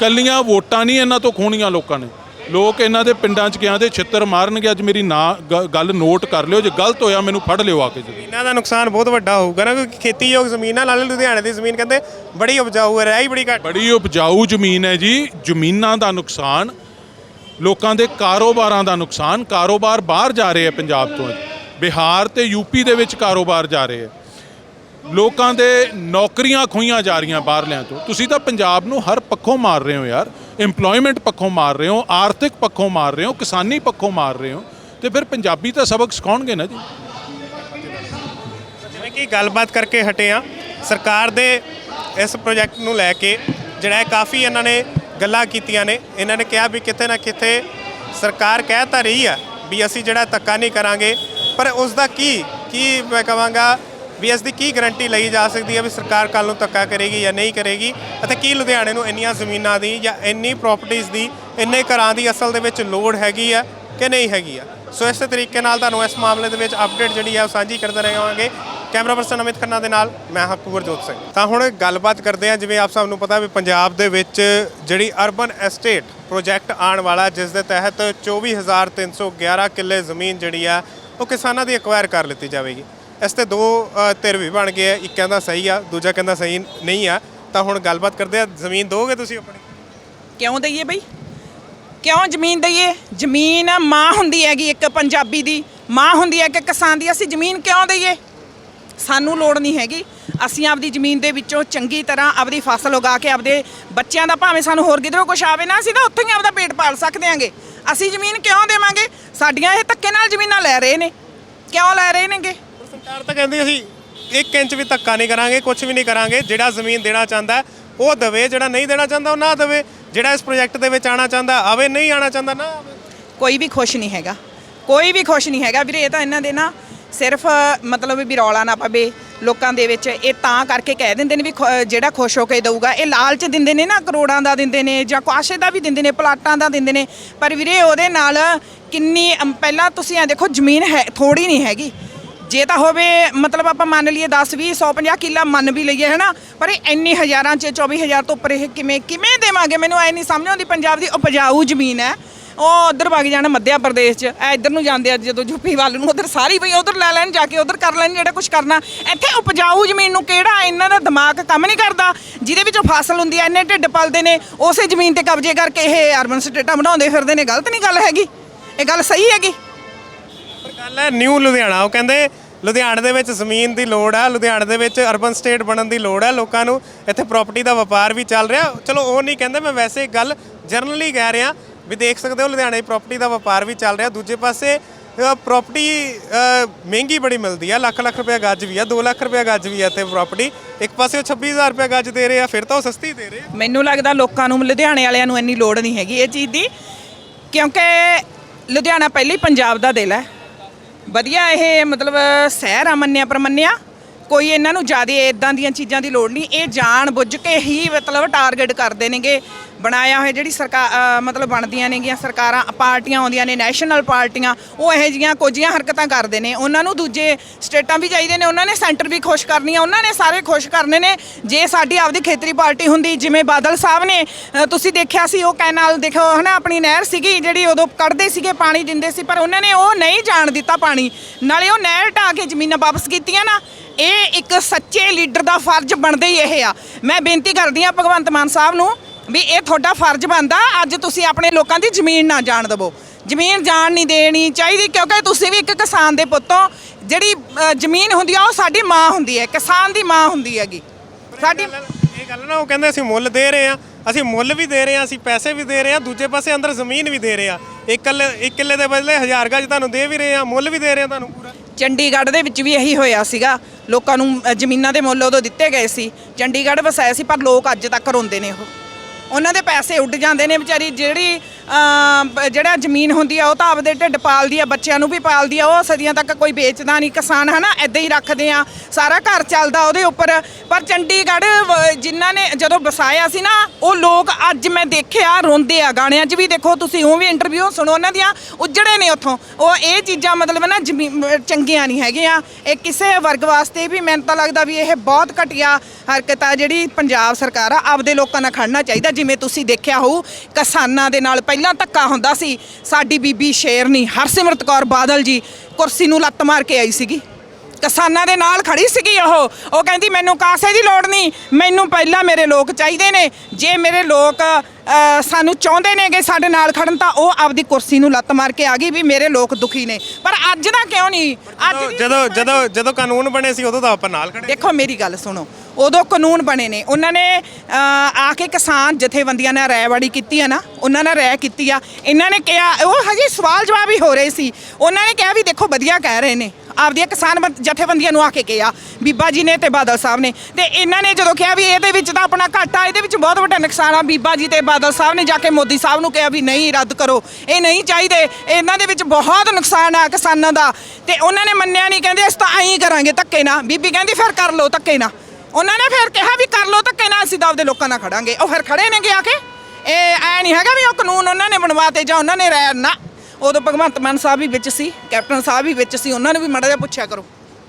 C: ਕੱਲੀਆਂ ਵੋਟਾਂ ਨਹੀਂ ਇਹਨਾਂ ਤੋਂ ਖੋਣੀਆਂ ਲੋਕਾਂ ਨੇ। ਲੋਕ ਇਹਨਾਂ ਦੇ ਪਿੰਡਾਂ 'ਚ ਗਿਆ ਤੇ ਛਿੱਤਰ ਮਾਰਨਗੇ ਅੱਜ ਮੇਰੀ ਨਾ ਗ- ਗੱਲ ਨੋਟ ਕਰ ਲਿਓ ਜੇ ਗਲਤ ਹੋਇਆ ਮੈਨੂੰ ਫੜ ਲਿਓ ਆ ਕੇ ਜੀ
B: ਇਹਨਾਂ ਦਾ ਨੁਕਸਾਨ ਬਹੁਤ ਵੱਡਾ ਹੋਊਗਾ ਨਾ ਕਿਉਂਕਿ ਖੇਤੀਯੋਗ ਜ਼ਮੀਨ ਨਾਲੇ ਲੁਧਿਆਣੇ ਦੀ ਜ਼ਮੀਨ ਕਹਿੰਦੇ ਬੜੀ ਉਪਜਾਊ ਹੈ ਰਹਿ ਹੀ ਬੜੀ ਘੱਟ।
C: ਬੜੀ ਉਪਜਾਊ ਜ਼ਮੀਨ ਹੈ ਜੀ ਜ਼ਮੀਨਾਂ ਦਾ ਨੁਕਸਾਨ ਲੋਕਾਂ ਦੇ ਕਾਰੋਬਾਰਾਂ ਦਾ ਨੁਕਸਾਨ ਕਾਰੋਬਾਰ ਬਾਹਰ ਜਾ ਰਹੇ ਆ ਪੰਜਾਬ ਤੋਂ ਬਿਹਾਰ ਤੇ ਯੂਪੀ ਦੇ ਵਿੱਚ ਕਾਰੋਬਾਰ ਜਾ ਰਹੇ ਆ ਲੋਕਾਂ ਦੇ ਨੌਕਰੀਆਂ ਖੋਈਆਂ ਜਾ ਰਹੀਆਂ ਬਾਹਰਲਿਆਂ ਤੋਂ। ਤੁਸੀਂ ਤਾਂ ਪੰਜਾਬ ਨੂੰ ਹਰ ਪੱਖੋਂ ਮਾਰ ਰਹੇ ਹੋ ਯਾਰ। EMPLOYMENT ਪੱਖੋਂ ਮਾਰ ਰਹੇ ਹੋ, ਆਰਥਿਕ ਪੱਖੋਂ ਮਾਰ ਰਹੇ ਹੋ, ਕਿਸਾਨੀ ਪੱਖੋਂ ਮਾਰ ਰਹੇ ਹੋ, ਤੇ ਫਿਰ ਪੰਜਾਬੀ ਤਾਂ ਸਬਕ ਸਿਖਾਉਣਗੇ ਨਾ ਜੀ।
B: ਜਿਵੇਂ ਕਿ ਗੱਲਬਾਤ ਕਰਕੇ ਹਟੇ ਆ ਸਰਕਾਰ ਦੇ ਇਸ ਪ੍ਰੋਜੈਕਟ ਨੂੰ ਲੈ ਕੇ ਜਿਹੜਾ ਕਾਫੀ ਇਹਨਾਂ ਨੇ ਗੱਲਾਂ ਕੀਤੀਆਂ ਨੇ, ਇਹਨਾਂ ਨੇ ਕਿਹਾ ਵੀ ਕਿਤੇ ਨਾ ਕਿਤੇ ਸਰਕਾਰ ਕਹਿ ਤਾਂ ਰਹੀ ਆ ਵੀ ਅਸੀਂ ਜਿਹੜਾ ਧੱਕਾ ਨਹੀਂ ਕਰਾਂਗੇ, ਪਰ ਉਸ ਦਾ ਕੀ ਕੀ ਮੈਂ ਕਹਾਂਗਾ ਵੀ ਇਸ ਦੀ ਕੀ ਗਾਰੰਟੀ ਲਈ ਜਾ ਸਕਦੀ ਹੈ ਵੀ ਸਰਕਾਰ ਕੱਲ ਨੂੰ ਧੱਕਾ ਕਰੇਗੀ ਜਾਂ ਨਹੀਂ ਕਰੇਗੀ? ਅਤੇ ਕੀ ਲੁਧਿਆਣੇ ਨੂੰ ਇੰਨੀਆਂ ਜ਼ਮੀਨਾਂ ਦੀ ਜਾਂ ਇੰਨੀ ਪ੍ਰਾਪਰਟੀਆਂ ਦੀ, ਇੰਨੇ ਘਰਾਂ ਦੀ ਅਸਲ ਦੇ ਵਿੱਚ ਲੋੜ ਹੈਗੀ ਆ ਕਿ ਨਹੀਂ ਹੈਗੀ ਆ? ਸੋ ਇਸੇ ਤਰੀਕੇ ਨਾਲ ਤੁਹਾਨੂੰ ਇਸ ਮਾਮਲੇ ਦੇ ਵਿੱਚ ਅਪਡੇਟ ਜਿਹੜੀ ਆ ਉਹ ਸਾਂਝੀ ਕਰਦੇ ਰਹਾਂਗੇ। ਕੈਮਰਾ ਪਰਸਨ ਅਮਿਤ ਖੰਨਾ ਦੇ ਨਾਲ ਮੈਂ ਹਾਂ ਸਿੰਘ। ਤਾਂ ਹੁਣ ਗੱਲਬਾਤ ਕਰਦੇ ਹਾਂ, ਜਿਵੇਂ ਆਪ ਸਭ ਨੂੰ ਪਤਾ ਵੀ ਪੰਜਾਬ ਦੇ ਵਿੱਚ ਜਿਹੜੀ ਅਰਬਨ ਐਸਟੇਟ ਪ੍ਰੋਜੈਕਟ ਆਉਣ ਵਾਲਾ, ਜਿਸ ਦੇ ਤਹਿਤ 24311 ਕਿੱਲੇ ਜ਼ਮੀਨ ਜਿਹੜੀ ਆ, ਉਹ ਕਿਸਾਨਾਂ ਦੀ ਐਕਵਾਇਰ ਕਰ ਲਿੱਤੀ ਜਾਵੇਗੀ। ਇਸ ਤੇ ਦੋ ਧਿਰ ਵੀ ਬਣ ਗਏ ਆ। ਇੱਕ ਕਹਿੰਦਾ ਸਹੀ ਆ, ਦੂਜਾ ਕਹਿੰਦਾ ਸਹੀ ਨਹੀਂ ਆ। ਤਾਂ ਹੁਣ ਗੱਲਬਾਤ ਕਰਦੇ ਆ। ਜ਼ਮੀਨ ਦੋਗੇ ਤੁਸੀਂ ਆਪਣੀ?
D: ਕਿਉਂ ਦਈਏ ਬਈ? ਕਿਉਂ ਜ਼ਮੀਨ ਦਈਏ? ਜ਼ਮੀਨ ਮਾਂ ਹੁੰਦੀ ਹੈਗੀ ਇੱਕ ਪੰਜਾਬੀ ਦੀ। ਮਾਂ ਹੁੰਦੀ ਹੈ ਕਿ ਕਿਸਾਨ ਦੀ। ਅਸੀਂ ਜ਼ਮੀਨ ਕਿਉਂ ਦਈਏ? ਸਾਨੂੰ ਲੋੜ ਨਹੀਂ ਹੈਗੀ। ਅਸੀਂ ਆਪਦੀ ਜ਼ਮੀਨ ਦੇ ਵਿੱਚੋਂ ਚੰਗੀ ਤਰ੍ਹਾਂ ਆਪਦੀ ਫਸਲ ਉਗਾ ਕੇ ਆਪਦੇ ਬੱਚਿਆਂ ਦਾ ਭਾਵੇਂ ਸਾਨੂੰ ਹੋਰ ਕਿਧਰੋਂ ਕੁਝ ਆਵੇ ਨਾ, ਅਸੀਂ ਤਾਂ ਉੱਥੋਂ ਹੀ ਆਪਦਾ ਪੇਟ ਪਾਲ ਸਕਦੇ ਆਂਗੇ ਅਸੀਂ ਜ਼ਮੀਨ ਕਿਉਂ ਦੇਵਾਂਗੇ? ਸਾਡੀਆਂ ਇਹ ਧੱਕੇ ਨਾਲ ਜ਼ਮੀਨਾਂ ਲੈ ਰਹੇ ਨੇ। ਕਿਉਂ ਲੈ ਰਹੇ ਨੇਗੇ?
B: ਸਰਕਾਰ ਤਾਂ ਕਹਿੰਦੀ ਅਸੀਂ 1 ਇੰਚ ਵੀ ਧੱਕਾ ਨਹੀਂ ਕਰਾਂਗੇ ਕੁਝ ਵੀ ਨਹੀਂ ਕਰਾਂਗੇ, ਜਿਹੜਾ ਜ਼ਮੀਨ ਦੇਣਾ ਚਾਹੁੰਦਾ ਉਹ ਦਵੇ, ਜਿਹੜਾ ਨਹੀਂ ਦੇਣਾ ਚਾਹੁੰਦਾ ਉਹ ਨਾ ਦਵੇ, ਜਿਹੜਾ ਇਸ ਪ੍ਰੋਜੈਕਟ ਦੇ ਵਿੱਚ ਆਣਾ ਚਾਹੁੰਦਾ ਆਵੇ, ਨਹੀਂ ਆਣਾ ਚਾਹੁੰਦਾ ਨਾ ਆਵੇ।
D: ਕੋਈ ਵੀ ਖੁਸ਼ ਨਹੀਂ ਹੈਗਾ, ਕੋਈ ਵੀ ਖੁਸ਼ ਨਹੀਂ ਹੈਗਾ। ਵੀਰੇ, ਇਹ ਤਾਂ ਇਹਨਾਂ ਦੇ ਨਾ ਸਿਰਫ ਮਤਲਬ ਵੀ ਰੌਲਾ ਨਾ ਪਵੇ ਲੋਕਾਂ ਦੇ ਵਿੱਚ, ਇਹ ਤਾਂ ਕਰਕੇ ਕਹਿ ਦਿੰਦੇ ਨੇ ਵੀ ਜਿਹੜਾ ਖੁਸ਼ ਹੋ ਕੇ ਦਊਗਾ, ਇਹ ਲਾਲਚ ਦਿੰਦੇ ਨੇ ਨਾ, ਕਰੋੜਾਂ ਦਾ ਦਿੰਦੇ ਨੇ ਜਾਂ ਕੁਆਸ਼ੇ ਦਾ ਵੀ ਦਿੰਦੇ ਨੇ, ਪਲਾਟਾਂ ਦਾ ਦਿੰਦੇ ਨੇ। ਪਰ ਵੀਰੇ, ਉਹਦੇ ਨਾਲ ਕਿੰਨੀ ਪਹਿਲਾਂ ਤੁਸੀਂ ਆ ਦੇਖੋ, ਜ਼ਮੀਨ ਹੈ ਥੋੜੀ ਨਹੀਂ ਹੈਗੀ। ਜੇ ਤਾਂ ਹੋਵੇ, ਮਤਲਬ ਆਪਾਂ ਮੰਨ ਲਈਏ 10 20 150 ਕਿੱਲਾ ਮੰਨ ਵੀ ਲਈਏ, ਹਨਾ? ਪਰ ਇਹ ਇੰਨੇ ਹਜ਼ਾਰਾਂ ਚ 24000 ਤੋਂ ਉੱਪਰ ਇਹ ਕਿਵੇਂ ਕਿਵੇਂ ਦੇਵਾਂਗੇ? ਮੈਨੂੰ ਐ ਨਹੀਂ ਸਮਝ ਆਉਂਦੀ, ਪੰਜਾਬ ਦੀ ਉਪਜਾਊ ਜ਼ਮੀਨ ਹੈ। ਉਹ ਉਧਰ ਵਗ ਜਾਣਾ ਮੱਧਿਆ ਪ੍ਰਦੇਸ਼ ਚ। ਐ ਇੱਧਰ ਨੂੰ ਜਾਂਦੇ ਆ, ਜਦੋਂ ਯੂਪੀ ਵੱਲ ਨੂੰ, ਉਧਰ ਸਾਰੀ ਬਈ ਉਧਰ ਲੈ ਲੈਣ, ਜਾ ਕੇ ਉਧਰ ਕਰ ਲੈਣ, ਜਿਹੜਾ ਕੁਝ ਕਰਨਾ। ਇੱਥੇ ਉਪਜਾਊ ਜ਼ਮੀਨ ਨੂੰ ਕਿਹੜਾ ਇਹਨਾਂ ਦਾ ਦਿਮਾਗ ਕੰਮ ਨਹੀਂ ਕਰਦਾ? ਜਿਹਦੇ ਵਿੱਚੋਂ ਫਸਲ ਹੁੰਦੀ ਐ ਇੰਨੇ ਢਿੱਡ ਪਲਦੇ ਨੇ, ਉਸੇ ਜ਼ਮੀਨ ਤੇ ਕਬਜ਼ੇ ਕਰਕੇ ਇਹ ਅਰਬਨ ਸਟੇਟਾਂ ਬਣਾਉਂਦੇ ਫਿਰਦੇ ਨੇ। ਗਲਤ ਨਹੀਂ ਗੱਲ ਹੈਗੀ। ਇਹ ਗੱਲ ਸਹੀ ਹੈਗੀ।
B: ਗੱਲ ਹੈ ਨਿਊ ਲੁਧਿਆਣਾ। ਉਹ ਕਹਿੰਦੇ, ਲੁਧਿਆਣੇ ਦੇ ਵਿੱਚ ਜ਼ਮੀਨ ਦੀ ਲੋੜ ਹੈ, ਲੁਧਿਆਣੇ ਦੇ ਵਿੱਚ ਅਰਬਨ ਸਟੇਟ ਬਣਨ ਦੀ ਲੋੜ ਹੈ ਲੋਕਾਂ ਨੂੰ। ਇੱਥੇ ਪ੍ਰਾਪਰਟੀ ਦਾ ਵਪਾਰ ਵੀ ਚੱਲ ਰਿਹਾ। ਚਲੋ, ਉਹ ਨਹੀਂ ਕਹਿੰਦੇ, ਮੈਂ ਵੈਸੇ ਇੱਕ ਗੱਲ ਜਰਨਲੀ ਕਹਿ ਰਿਹਾ ਵੀ ਦੇਖ ਸਕਦੇ ਹੋ, ਲੁਧਿਆਣੇ ਪ੍ਰਾਪਰਟੀ ਦਾ ਵਪਾਰ ਵੀ ਚੱਲ ਰਿਹਾ। ਦੂਜੇ ਪਾਸੇ ਪ੍ਰਾਪਰਟੀ ਮਹਿੰਗੀ ਬੜੀ ਮਿਲਦੀ ਆ ਲੱਖ ਲੱਖ ਰੁਪਏ ਗੱਜ ਵੀ ਆ 2 ਲੱਖ ਰੁਪਏ ਗੱਜ ਵੀ ਆ ਇੱਥੇ ਪ੍ਰਾਪਰਟੀ ਇੱਕ ਪਾਸੇ ਉਹ 26000 ਰੁਪਏ ਗੱਜ ਦੇ ਰਹੇ ਆ, ਫਿਰ ਤਾਂ ਉਹ ਸਸਤੀ ਦੇ ਰਹੇ
D: ਮੈਨੂੰ ਲੱਗਦਾ ਲੋਕਾਂ ਨੂੰ, ਲੁਧਿਆਣੇ ਵਾਲਿਆਂ ਨੂੰ ਇੰਨੀ ਲੋੜ ਨਹੀਂ ਹੈਗੀ। ਇਹ ਚੀਜ਼ ਦੀ, ਕਿਉਂਕਿ ਲੁਧਿਆਣਾ ਪਹਿਲੇ ਹੀ ਪੰਜਾਬ ਦਾ ਦਿਲ ਹੈ। ਵਧੀਆ ਇਹ ਮਤਲਬ ਸ਼ਹਿਰ ਆ ਮੰਨਿਆ ਪ੍ਰਮੰਨਿਆ। ਕੋਈ ਇਹਨਾਂ ਨੂੰ ਜ਼ਿਆਦਾ ਇਦਾਂ ਦੀਆਂ ਚੀਜ਼ਾਂ ਦੀ ਲੋੜ ਨਹੀਂ। ਇਹ ਜਾਣ ਬੁੱਝ ਕੇ ਹੀ ਮਤਲਬ ਟਾਰਗੇਟ ਕਰਦੇ ਨੇਗੇ। ਬਣਾਇਆ ਹੋਇਆ, ਜਿਹੜੀ ਸਰਕਾਰ ਮਤਲਬ ਬਣਦੀਆਂ ਨੇਗੀਆਂ ਸਰਕਾਰਾਂ, ਪਾਰਟੀਆਂ ਆਉਂਦੀਆਂ ਨੇ, ਨੈਸ਼ਨਲ ਪਾਰਟੀਆਂ, ਉਹ ਇਹੋ ਜੀਆਂ ਕੁਝੀਆਂ ਹਰਕਤਾਂ ਕਰਦੇ ਨੇ। ਉਹਨਾਂ ਨੂੰ ਦੂਜੇ ਸਟੇਟਾਂ ਵੀ ਚਾਹੀਦੇ ਨੇ, ਉਹਨਾਂ ਨੇ ਸੈਂਟਰ ਵੀ ਖੁਸ਼ ਕਰਨੀਆਂ, ਉਹਨਾਂ ਨੇ ਸਾਰੇ ਖੁਸ਼ ਕਰਨੇ ਨੇ। ਜੇ ਸਾਡੀ ਆਪਦੀ ਖੇਤਰੀ ਪਾਰਟੀ ਹੁੰਦੀ, ਜਿਵੇਂ ਬਾਦਲ ਸਾਹਿਬ ਨੇ ਤੁਸੀਂ ਦੇਖਿਆ ਸੀ, ਉਹ ਕੈਨਾਲ ਦੇਖੋ, ਹਨਾ, ਆਪਣੀ ਨਹਿਰ ਸੀਗੀ, ਜਿਹੜੀ ਉਦੋਂ ਕੱਢਦੇ ਸੀਗੇ, ਪਾਣੀ ਦਿੰਦੇ ਸੀ, ਪਰ ਉਹਨਾਂ ਨੇ ਉਹ ਨਹੀਂ ਜਾਣ ਦਿੱਤਾ ਪਾਣੀ। ਨਾਲੇ ਉਹ ਨਹਿਰ ਢਾਹ ਕੇ ਜ਼ਮੀਨਾਂ ਵਾਪਸ ਕੀਤੀਆਂ ਨਾ, ਇਹ ਇੱਕ ਸੱਚੇ ਲੀਡਰ ਦਾ ਫਰਜ਼ ਬਣਦਾ ਹੀ ਇਹ ਆ। ਮੈਂ ਬੇਨਤੀ ਕਰਦੀ ਆ ਭਗਵੰਤ ਮਾਨ ਸਾਹਿਬ ਨੂੰ ਵੀ ਇਹ ਤੁਹਾਡਾ ਫਰਜ਼ ਬਣਦਾ ਅੱਜ ਤੁਸੀਂ ਆਪਣੇ ਲੋਕਾਂ ਦੀ ਜ਼ਮੀਨ ਨਾ ਜਾਣ ਦੇਵੋ। ਜ਼ਮੀਨ ਜਾਣ ਨਹੀਂ ਦੇਣੀ ਚਾਹੀਦੀ ਕਿਉਂਕਿ ਤੁਸੀਂ ਵੀ ਇੱਕ ਕਿਸਾਨ ਦੇ ਪੁੱਤੋਂ ਜਿਹੜੀ ਅ, ਜ਼ਮੀਨ ਹੁੰਦੀ ਆ ਉਹ ਸਾਡੀ ਮਾਂ ਹੁੰਦੀ ਹੈ ਕਿਸਾਨ ਦੀ ਮਾਂ ਹੁੰਦੀ ਹੈਗੀ। ਸਾਡੀ
B: ਇਹ ਗੱਲ ਨਾ ਉਹ ਕਹਿੰਦੇ ਅਸੀਂ ਮੁੱਲ ਦੇ ਰਹੇ ਆ ਅਸੀਂ ਮੁੱਲ ਵੀ ਦੇ ਰਹੇ ਆ ਅਸੀਂ ਪੈਸੇ ਵੀ ਦੇ ਰਹੇ ਆ ਦੂਜੇ ਪਾਸੇ ਅੰਦਰ ਜ਼ਮੀਨ ਵੀ ਦੇ ਰਹੇ ਆ ਇੱਕ ਕਿੱਲੇ ਇੱਕ ਕਿੱਲੇ ਦੇ ਬਦਲੇ ਹਜ਼ਾਰ ਗਜ ਤੁਹਾਨੂੰ ਦੇ ਵੀ ਰਹੇ ਆ ਮੁੱਲ ਵੀ ਦੇ ਰਹੇ ਆ ਤੁਹਾਨੂੰ ਪੂਰਾ।
D: ਚੰਡੀਗੜ੍ਹ ਦੇ ਵਿੱਚ ਵੀ ਇਹੀ ਹੋਇਆ ਸੀਗਾ। ਲੋਕਾਂ ਨੂੰ ਅ, ਜ਼ਮੀਨਾਂ ਦੇ ਮੁੱਲ ਉਦੋਂ ਦਿੱਤੇ ਗਏ ਸੀ। ਚੰਡੀਗੜ੍ਹ ਵਸਾਇਆ ਸੀ ਪਰ ਲੋਕ ਅੱਜ ਤੱਕ ਰੋਂਦੇ ਨੇ ਉਹ। ਉਹਨਾਂ ਦੇ ਪੈਸੇ ਉੱਡ ਜਾਂਦੇ ਨੇ ਵਿਚਾਰੀ ਜਿਹੜੀ ਜਿਹੜਾ ਜ਼ਮੀਨ ਹੁੰਦੀ ਆ, ਉਹ ਤਾਂ ਆਪਦੇ ਢਿੱਡ ਪਾਲਦੀ ਆ, ਬੱਚਿਆਂ ਨੂੰ ਵੀ ਪਾਲਦੀ ਆ, ਉਹ ਸਦੀਆਂ ਤੱਕ ਕੋਈ ਵੇਚਦਾ ਨਹੀਂ। ਕਿਸਾਨ ਹਨਾ ਐਦਾਂ ਹੀ ਰੱਖਦੇ ਆ। ਸਾਰਾ ਘਰ ਚੱਲਦਾ ਉਹਦੇ ਉੱਪਰ। ਪਰ ਚੰਡੀਗੜ੍ਹ ਜਿਨ੍ਹਾਂ ਨੇ ਜਦੋਂ ਵਸਾਇਆ ਸੀ ਨਾ, ਉਹ ਲੋਕ ਅੱਜ ਮੈਂ ਦੇਖਿਆ, ਰੋਂਦੇ ਆ ਗਾਣਿਆਂ 'ਚ ਵੀ। ਦੇਖੋ, ਤੁਸੀਂ ਉਹ ਵੀ ਇੰਟਰਵਿਊ ਸੁਣੋ, ਉਹਨਾਂ ਦੀਆਂ ਉੱਜੜੇ ਨੇ ਉੱਥੋਂ। ਉਹ ਇਹ ਚੀਜ਼ਾਂ ਮਤਲਬ ਨਾ ਜ਼ਮੀਨ ਚੰਗੀਆਂ ਨਹੀਂ ਹੈਗੀਆਂ। ਇਹ ਕਿਸੇ ਵਰਗ ਵਾਸਤੇ ਵੀ ਮੈਨੂੰ ਤਾਂ ਲੱਗਦਾ ਵੀ ਇਹ ਬਹੁਤ ਘਟੀਆ ਹਰਕਤ ਆ ਜਿਹੜੀ ਪੰਜਾਬ ਸਰਕਾਰ ਆ, ਆਪਦੇ ਲੋਕਾਂ ਨਾਲ ਖੜਨਾ ਚਾਹੀਦਾ। ਜਿਵੇਂ ਤੁਸੀਂ ਦੇਖਿਆ ਹੋਊ, ਕਿਸਾਨਾਂ ਦੇ ਨਾਲ ਪਹਿਲਾਂ ਧੱਕਾ ਹੁੰਦਾ ਸੀ ਸਾਡੀ ਬੀਬੀ ਸ਼ੇਰਨੀ ਹਰਸਿਮਰਤ ਕੌਰ ਬਾਦਲ ਜੀ ਕੁਰਸੀ ਨੂੰ ਲੱਤ ਮਾਰ ਕੇ ਆਈ ਸੀਗੀ। ਕਿਸਾਨਾਂ ਦੇ ਨਾਲ ਖੜੀ ਸੀਗੀ ਉਹ। ਉਹ ਕਹਿੰਦੀ ਮੈਨੂੰ ਕਾਸੇ ਦੀ ਲੋੜ ਨਹੀਂ ਮੈਨੂੰ ਪਹਿਲਾਂ ਮੇਰੇ ਲੋਕ ਚਾਹੀਦੇ ਨੇ। ਜੇ ਮੇਰੇ ਲੋਕ ਸਾਨੂੰ ਚਾਹੁੰਦੇ ਨੇ ਕਿ ਸਾਡੇ ਨਾਲ ਖੜਨ ਤਾਂ ਉਹ ਆਪਦੀ ਕੁਰਸੀ ਨੂੰ ਲੱਤ ਮਾਰ ਕੇ ਆ ਗਈ ਵੀ ਮੇਰੇ ਲੋਕ ਦੁਖੀ ਨੇ। ਪਰ ਅੱਜ ਦਾ ਕਿਉਂ ਨਹੀਂ? ਅੱਜ
B: ਜਦੋਂ ਜਦੋਂ ਜਦੋਂ ਕਾਨੂੰਨ ਬਣੇ ਸੀ ਉਦੋਂ ਤਾਂ ਆਪਾਂ ਨਾਲ ਖੜੇ
D: ਦੇਖੋ ਮੇਰੀ ਗੱਲ ਸੁਣੋ। ਉਦੋਂ ਕਾਨੂੰਨ ਬਣੇ ਨੇ। ਉਹਨਾਂ ਨੇ ਆ ਕੇ ਕਿਸਾਨ ਜਥੇਬੰਦੀਆਂ ਨਾਲ ਰਾਇਵਾੜੀ ਕੀਤੀ ਆ ਨਾ, ਉਹਨਾਂ ਨਾਲ ਰਾਇ ਕੀਤੀ ਆ। ਇਹਨਾਂ ਨੇ ਕਿਹਾ, ਉਹ ਹਜੇ ਸਵਾਲ ਜਵਾਬ ਹੀ ਹੋ ਰਹੇ ਸੀ। ਉਹਨਾਂ ਨੇ ਕਿਹਾ ਵੀ ਦੇਖੋ ਵਧੀਆ ਕਹਿ ਰਹੇ ਨੇ। ਆਪਦੀਆਂ ਕਿਸਾਨ ਬੰ- ਜਥੇਬੰਦੀਆਂ ਨੂੰ ਆ ਕੇ ਕਿਹਾ, ਬੀਬਾ ਜੀ ਨੇ ਤੇ ਬਾਦਲ ਸਾਹਿਬ ਨੇ। ਤੇ ਇਹਨਾਂ ਨੇ ਜਦੋਂ ਕਿਹਾ ਵੀ ਇਹਦੇ ਵਿੱਚ ਤਾਂ ਆਪਣਾ ਘਾਟਾ, ਇਹਦੇ ਵਿੱਚ ਬਹੁਤ ਵੱਡਾ ਨੁਕਸਾਨ ਆ, ਬੀਬਾ ਜੀ ਤੇ ਬਾਦਲ ਸਾਹਿਬ ਨੇ ਜਾ ਕੇ ਮੋਦੀ ਸਾਹਿਬ ਨੂੰ ਕਿਹਾ ਵੀ ਨਹੀਂ, ਰੱਦ ਕਰੋ। ਇਹ ਨਹੀਂ ਚਾਹੀਦੇ। ਇਹਨਾਂ ਦੇ ਵਿੱਚ ਬਹੁਤ ਨੁਕਸਾਨ ਆ ਕਿਸਾਨਾਂ ਦਾ। ਤੇ ਉਹਨਾਂ ਨੇ ਮੰਨਿਆ ਨਹੀਂ, ਕਹਿੰਦੇ ਅਸੀਂ ਤਾਂ ਐਂ ਕਰਾਂਗੇ, ਧੱਕੇ ਨਾਲ। ਬੀਬੀ ਕਹਿੰਦੀ, ਫਿਰ ਕਰ ਲਓ, ਧੱਕੇ ਨਾਲ। ਉਹਨਾਂ ਨੇ ਫਿਰ ਕਿਹਾ ਵੀ ਕਰ ਲੋ ਧੱਕੇ ਨਾਲ, ਅਸੀਂ ਤਾਂ ਆਪਦੇ ਲੋਕਾਂ ਨਾਲ ਖੜਾਂਗੇ। ਉਹ ਫਿਰ ਖੜੇ ਨੇਗੇ ਆ ਕੇ। ਇਹ ਐ ਨਹੀਂ ਹੈਗਾ ਵੀ ਉਹ ਕਾਨੂੰਨ ਉਹਨਾਂ ਨੇ ਬਣਵਾਤੇ ਜਾਂ ਉਹਨਾਂ ਨੇ ਰਹਿ ਨਾ। ਉਦੋਂ ਭਗਵੰਤ ਮਾਨ ਸਾਹਿਬ ਵੀ ਵਿੱਚ ਸੀ, ਕੈਪਟਨ ਸਾਹਿਬ ਵੀ ਵਿੱਚ ਸੀ, ਉਹਨਾਂ ਨੂੰ ਵੀ ਮਾੜਾ ਜਿਹਾ ਪੁੱਛਿਆ ਕਰੋ।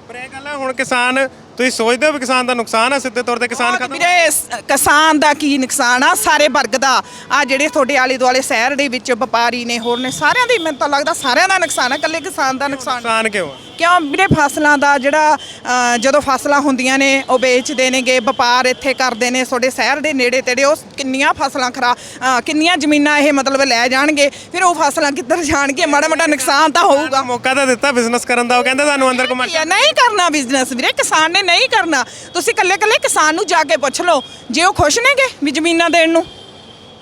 B: ਪਰ ਇਹ ਗੱਲ ਆ, ਹੁਣ ਕਿਸਾਨ ਤੁਸੀਂ ਸੋਚਦੇ ਹੋ ਵੀ ਕਿਸਾਨ ਦਾ ਨੁਕਸਾਨ ਹੈ ਸਿੱਧੇ ਤੌਰ ਤੇ ਕਿਸਾਨ
D: ਬਹੁਤ
B: ਖਤਮ
D: ਵੀਰੇ ਸ- ਕਿਸਾਨ ਦਾ ਕੀ ਨੁਕਸਾਨ ਆ? ਸਾਰੇ ਵਰਗ ਦਾ। ਆ ਜਿਹੜੇ ਤੁਹਾਡੇ ਆਲੇ ਦੁਆਲੇ ਸ਼ਹਿਰ ਦੇ ਵਿੱਚ ਵਪਾਰੀ ਨੇ ਹੋਰ ਨੇ ਸਾਰਿਆਂ ਦੀ ਮੈਨੂੰ ਤਾਂ ਲੱਗਦਾ ਸਾਰਿਆਂ ਦਾ ਨੁਕਸਾਨ ਹੈ ਇਕੱਲੇ ਕਿਸਾਨ ਦਾ ਨੁਕਸਾਨ
B: ਨੁਕਸਾਨ ਕਿਉਂ ਆ?
D: ਕਿਉਂ ਵੀਰੇ ਫਸਲਾਂ ਦਾ ਜਿਹੜਾ ਅ, ਜਦੋਂ ਫਸਲਾਂ ਹੁੰਦੀਆਂ ਨੇ ਉਹ ਵੇਚਦੇ ਨੇਗੇ ਵਪਾਰ ਇੱਥੇ ਕਰਦੇ ਨੇ ਤੁਹਾਡੇ ਸ਼ਹਿਰ ਦੇ ਨੇੜੇ ਤੇੜੇ ਉਹ ਕਿੰਨੀਆਂ ਫਸਲਾਂ ਖਰਾ ਅ, ਕਿੰਨੀਆਂ ਜ਼ਮੀਨਾਂ ਇਹ ਮਤਲਬ ਲੈ ਜਾਣਗੇ ਫਿਰ ਉਹ ਫਸਲਾਂ ਕਿੱਧਰ ਜਾਣਗੇ? ਮਾੜਾ ਮਾੜਾ ਨੁਕਸਾਨ ਤਾਂ ਹੋਊਗਾ।
B: ਮੌਕਾ ਤਾਂ ਦਿੱਤਾ ਬਿਜ਼ਨਸ ਕਰਨ ਦਾ ਉਹ ਕਹਿੰਦੇ ਤੁਹਾਨੂੰ ਅੰਦਰ ਘੁਮਾ
D: ਨਹੀਂ ਕਰਨਾ ਬਿਜ਼ਨਸ ਵੀਰੇ ਕਿਸਾਨ ਨੇ ਨਹੀਂ ਕਰਨਾ। ਤੁਸੀਂ ਇਕੱਲੇ ਇਕੱਲੇ ਕਿਸਾਨ ਨੂੰ ਜਾ ਕੇ ਪੁੱਛ ਲਓ ਜੇ ਉਹ ਖੁਸ਼ ਨੇਗੇ ਵੀ ਜ਼ਮੀਨਾਂ ਦੇਣ ਨੂੰ?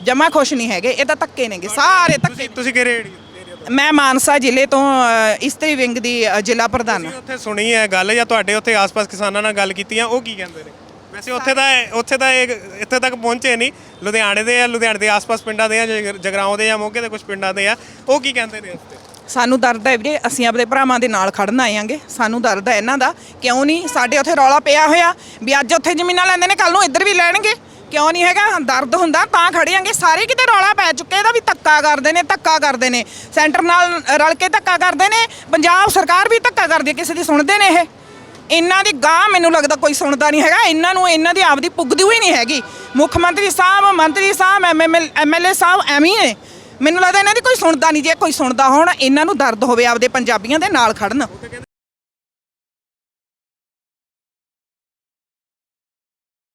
D: ਜਮਾ ਖੁਸ਼ ਨਹੀਂ ਹੈਗੇ ਇਹ ਤਾਂ ਧੱਕੇ ਨੇਗੇ ਸਾਰੇ ਧੱਕੇ
B: ਤੁਸੀਂ ਤੁਸੀਂ ਕਿਹੜੇ ਏਰੀਆ
D: ਮੈਂ ਮਾਨਸਾ ਜ਼ਿਲ੍ਹੇ ਤੋਂ ਅ, ਇਸਤਰੀ ਵਿੰਗ ਦੀ ਅ, ਜ਼ਿਲ੍ਹਾ ਪ੍ਰਧਾਨ ਹਾਂ।
B: ਤੁਸੀਂ ਉੱਥੇ ਸੁਣੀ ਹੈ ਗੱਲ ਜਾਂ ਤੁਹਾਡੇ ਉੱਥੇ ਆਸ-ਪਾਸ ਕਿਸਾਨਾਂ ਨਾਲ ਗੱਲ ਕੀਤੀ ਆ? ਉਹ ਕੀ ਕਹਿੰਦੇ ਨੇ? ਵੈਸੇ ਉੱਥੇ ਦਾ ਉੱਥੇ ਦਾ ਇਹ ਇੱਥੇ ਤੱਕ ਪਹੁੰਚੇ ਨਹੀਂ। ਲੁਧਿਆਣੇ ਦੇ ਆ ਲੁਧਿਆਣੇ ਦੇ ਆਸ-ਪਾਸ ਪਿੰਡਾਂ ਦੇ ਆ ਜਗ- ਜਗਰਾਓਂ ਦੇ ਆ ਮੋਗੇ ਦੇ ਕੁਝ ਪਿੰਡਾਂ ਦੇ ਆ। ਉਹ ਕੀ ਕਹਿੰਦੇ ਨੇ ਇਸ ਤੇ
D: ਸਾਨੂੰ ਦਰਦ ਹੈ ਵੀਰੇ, ਅਸੀਂ ਆਪਣੇ ਭਰਾਵਾਂ ਦੇ ਨਾਲ ਖੜਨ ਆਏਾਂਗੇ ਸਾਨੂੰ ਦਰਦ ਹੈ ਇਹਨਾਂ ਦਾ। ਕਿਉਂ ਨਹੀਂ? ਸਾਡੇ ਉੱਥੇ ਰੌਲਾ ਪਿਆ ਹੋਇਆ ਵੀ ਅੱਜ ਉੱਥੇ ਜ਼ਮੀਨਾਂ ਲੈਂਦੇ ਨੇ ਕੱਲ ਨੂੰ ਇੱਧਰ ਵੀ ਲੈਣਗੇ। ਕਿਉਂ ਨਹੀਂ ਹੈਗਾ? ਦਰਦ ਹੁੰਦਾ, ਤਾਂ ਖੜਿਆਂਗੇ ਸਾਰੇ ਕਿਤੇ ਰੌਲਾ ਪੈ ਚੁੱਕੇ ਇਹਦਾ ਵੀ ਧੱਕਾ ਕਰਦੇ ਨੇ, ਧੱਕਾ ਕਰਦੇ ਨੇ। ਸੈਂਟਰ ਨਾਲ ਰਲ ਕੇ ਧੱਕਾ ਕਰਦੇ ਨੇ। ਪੰਜਾਬ ਸਰਕਾਰ ਵੀ ਧੱਕਾ ਕਰਦੀ ਹੈ, ਕਿਸੇ ਦੀ ਸੁਣਦੇ ਨੇ ਇਹ। ਇਹਨਾਂ ਦੀ ਗਾਹ ਮੈਨੂੰ ਲੱਗਦਾ ਕੋਈ ਸੁਣਦਾ ਨਹੀਂ ਹੈਗਾ। ਇਹਨਾਂ ਨੂੰ, ਇਹਨਾਂ ਦੀ ਆਪਦੀ ਪੁੱਗਦੀ ਹੋਈ ਨਹੀਂ ਹੈਗੀ। ਮੁੱਖ ਮੰਤਰੀ ਸਾਹਿਬ ਮੰਤਰੀ ਸਾਹਿਬ ਐਮਐਲਏ ਸਾਹਿਬ ਐਵੇਂ ਹੀ ਨੇ। ਮੈਨੂੰ ਲੱਗਦਾ ਇਹਨਾਂ ਦੀ ਕੋਈ ਸੁਣਦਾ ਨਹੀਂ, ਜੇ ਕੋਈ ਸੁਣਦਾ ਹੋਣ, ਇਹਨਾਂ ਨੂੰ ਦਰਦ ਹੋਵੇ ਆਪਦੇ ਪੰਜਾਬੀਆਂ ਦੇ ਨਾਲ ਖੜਨ।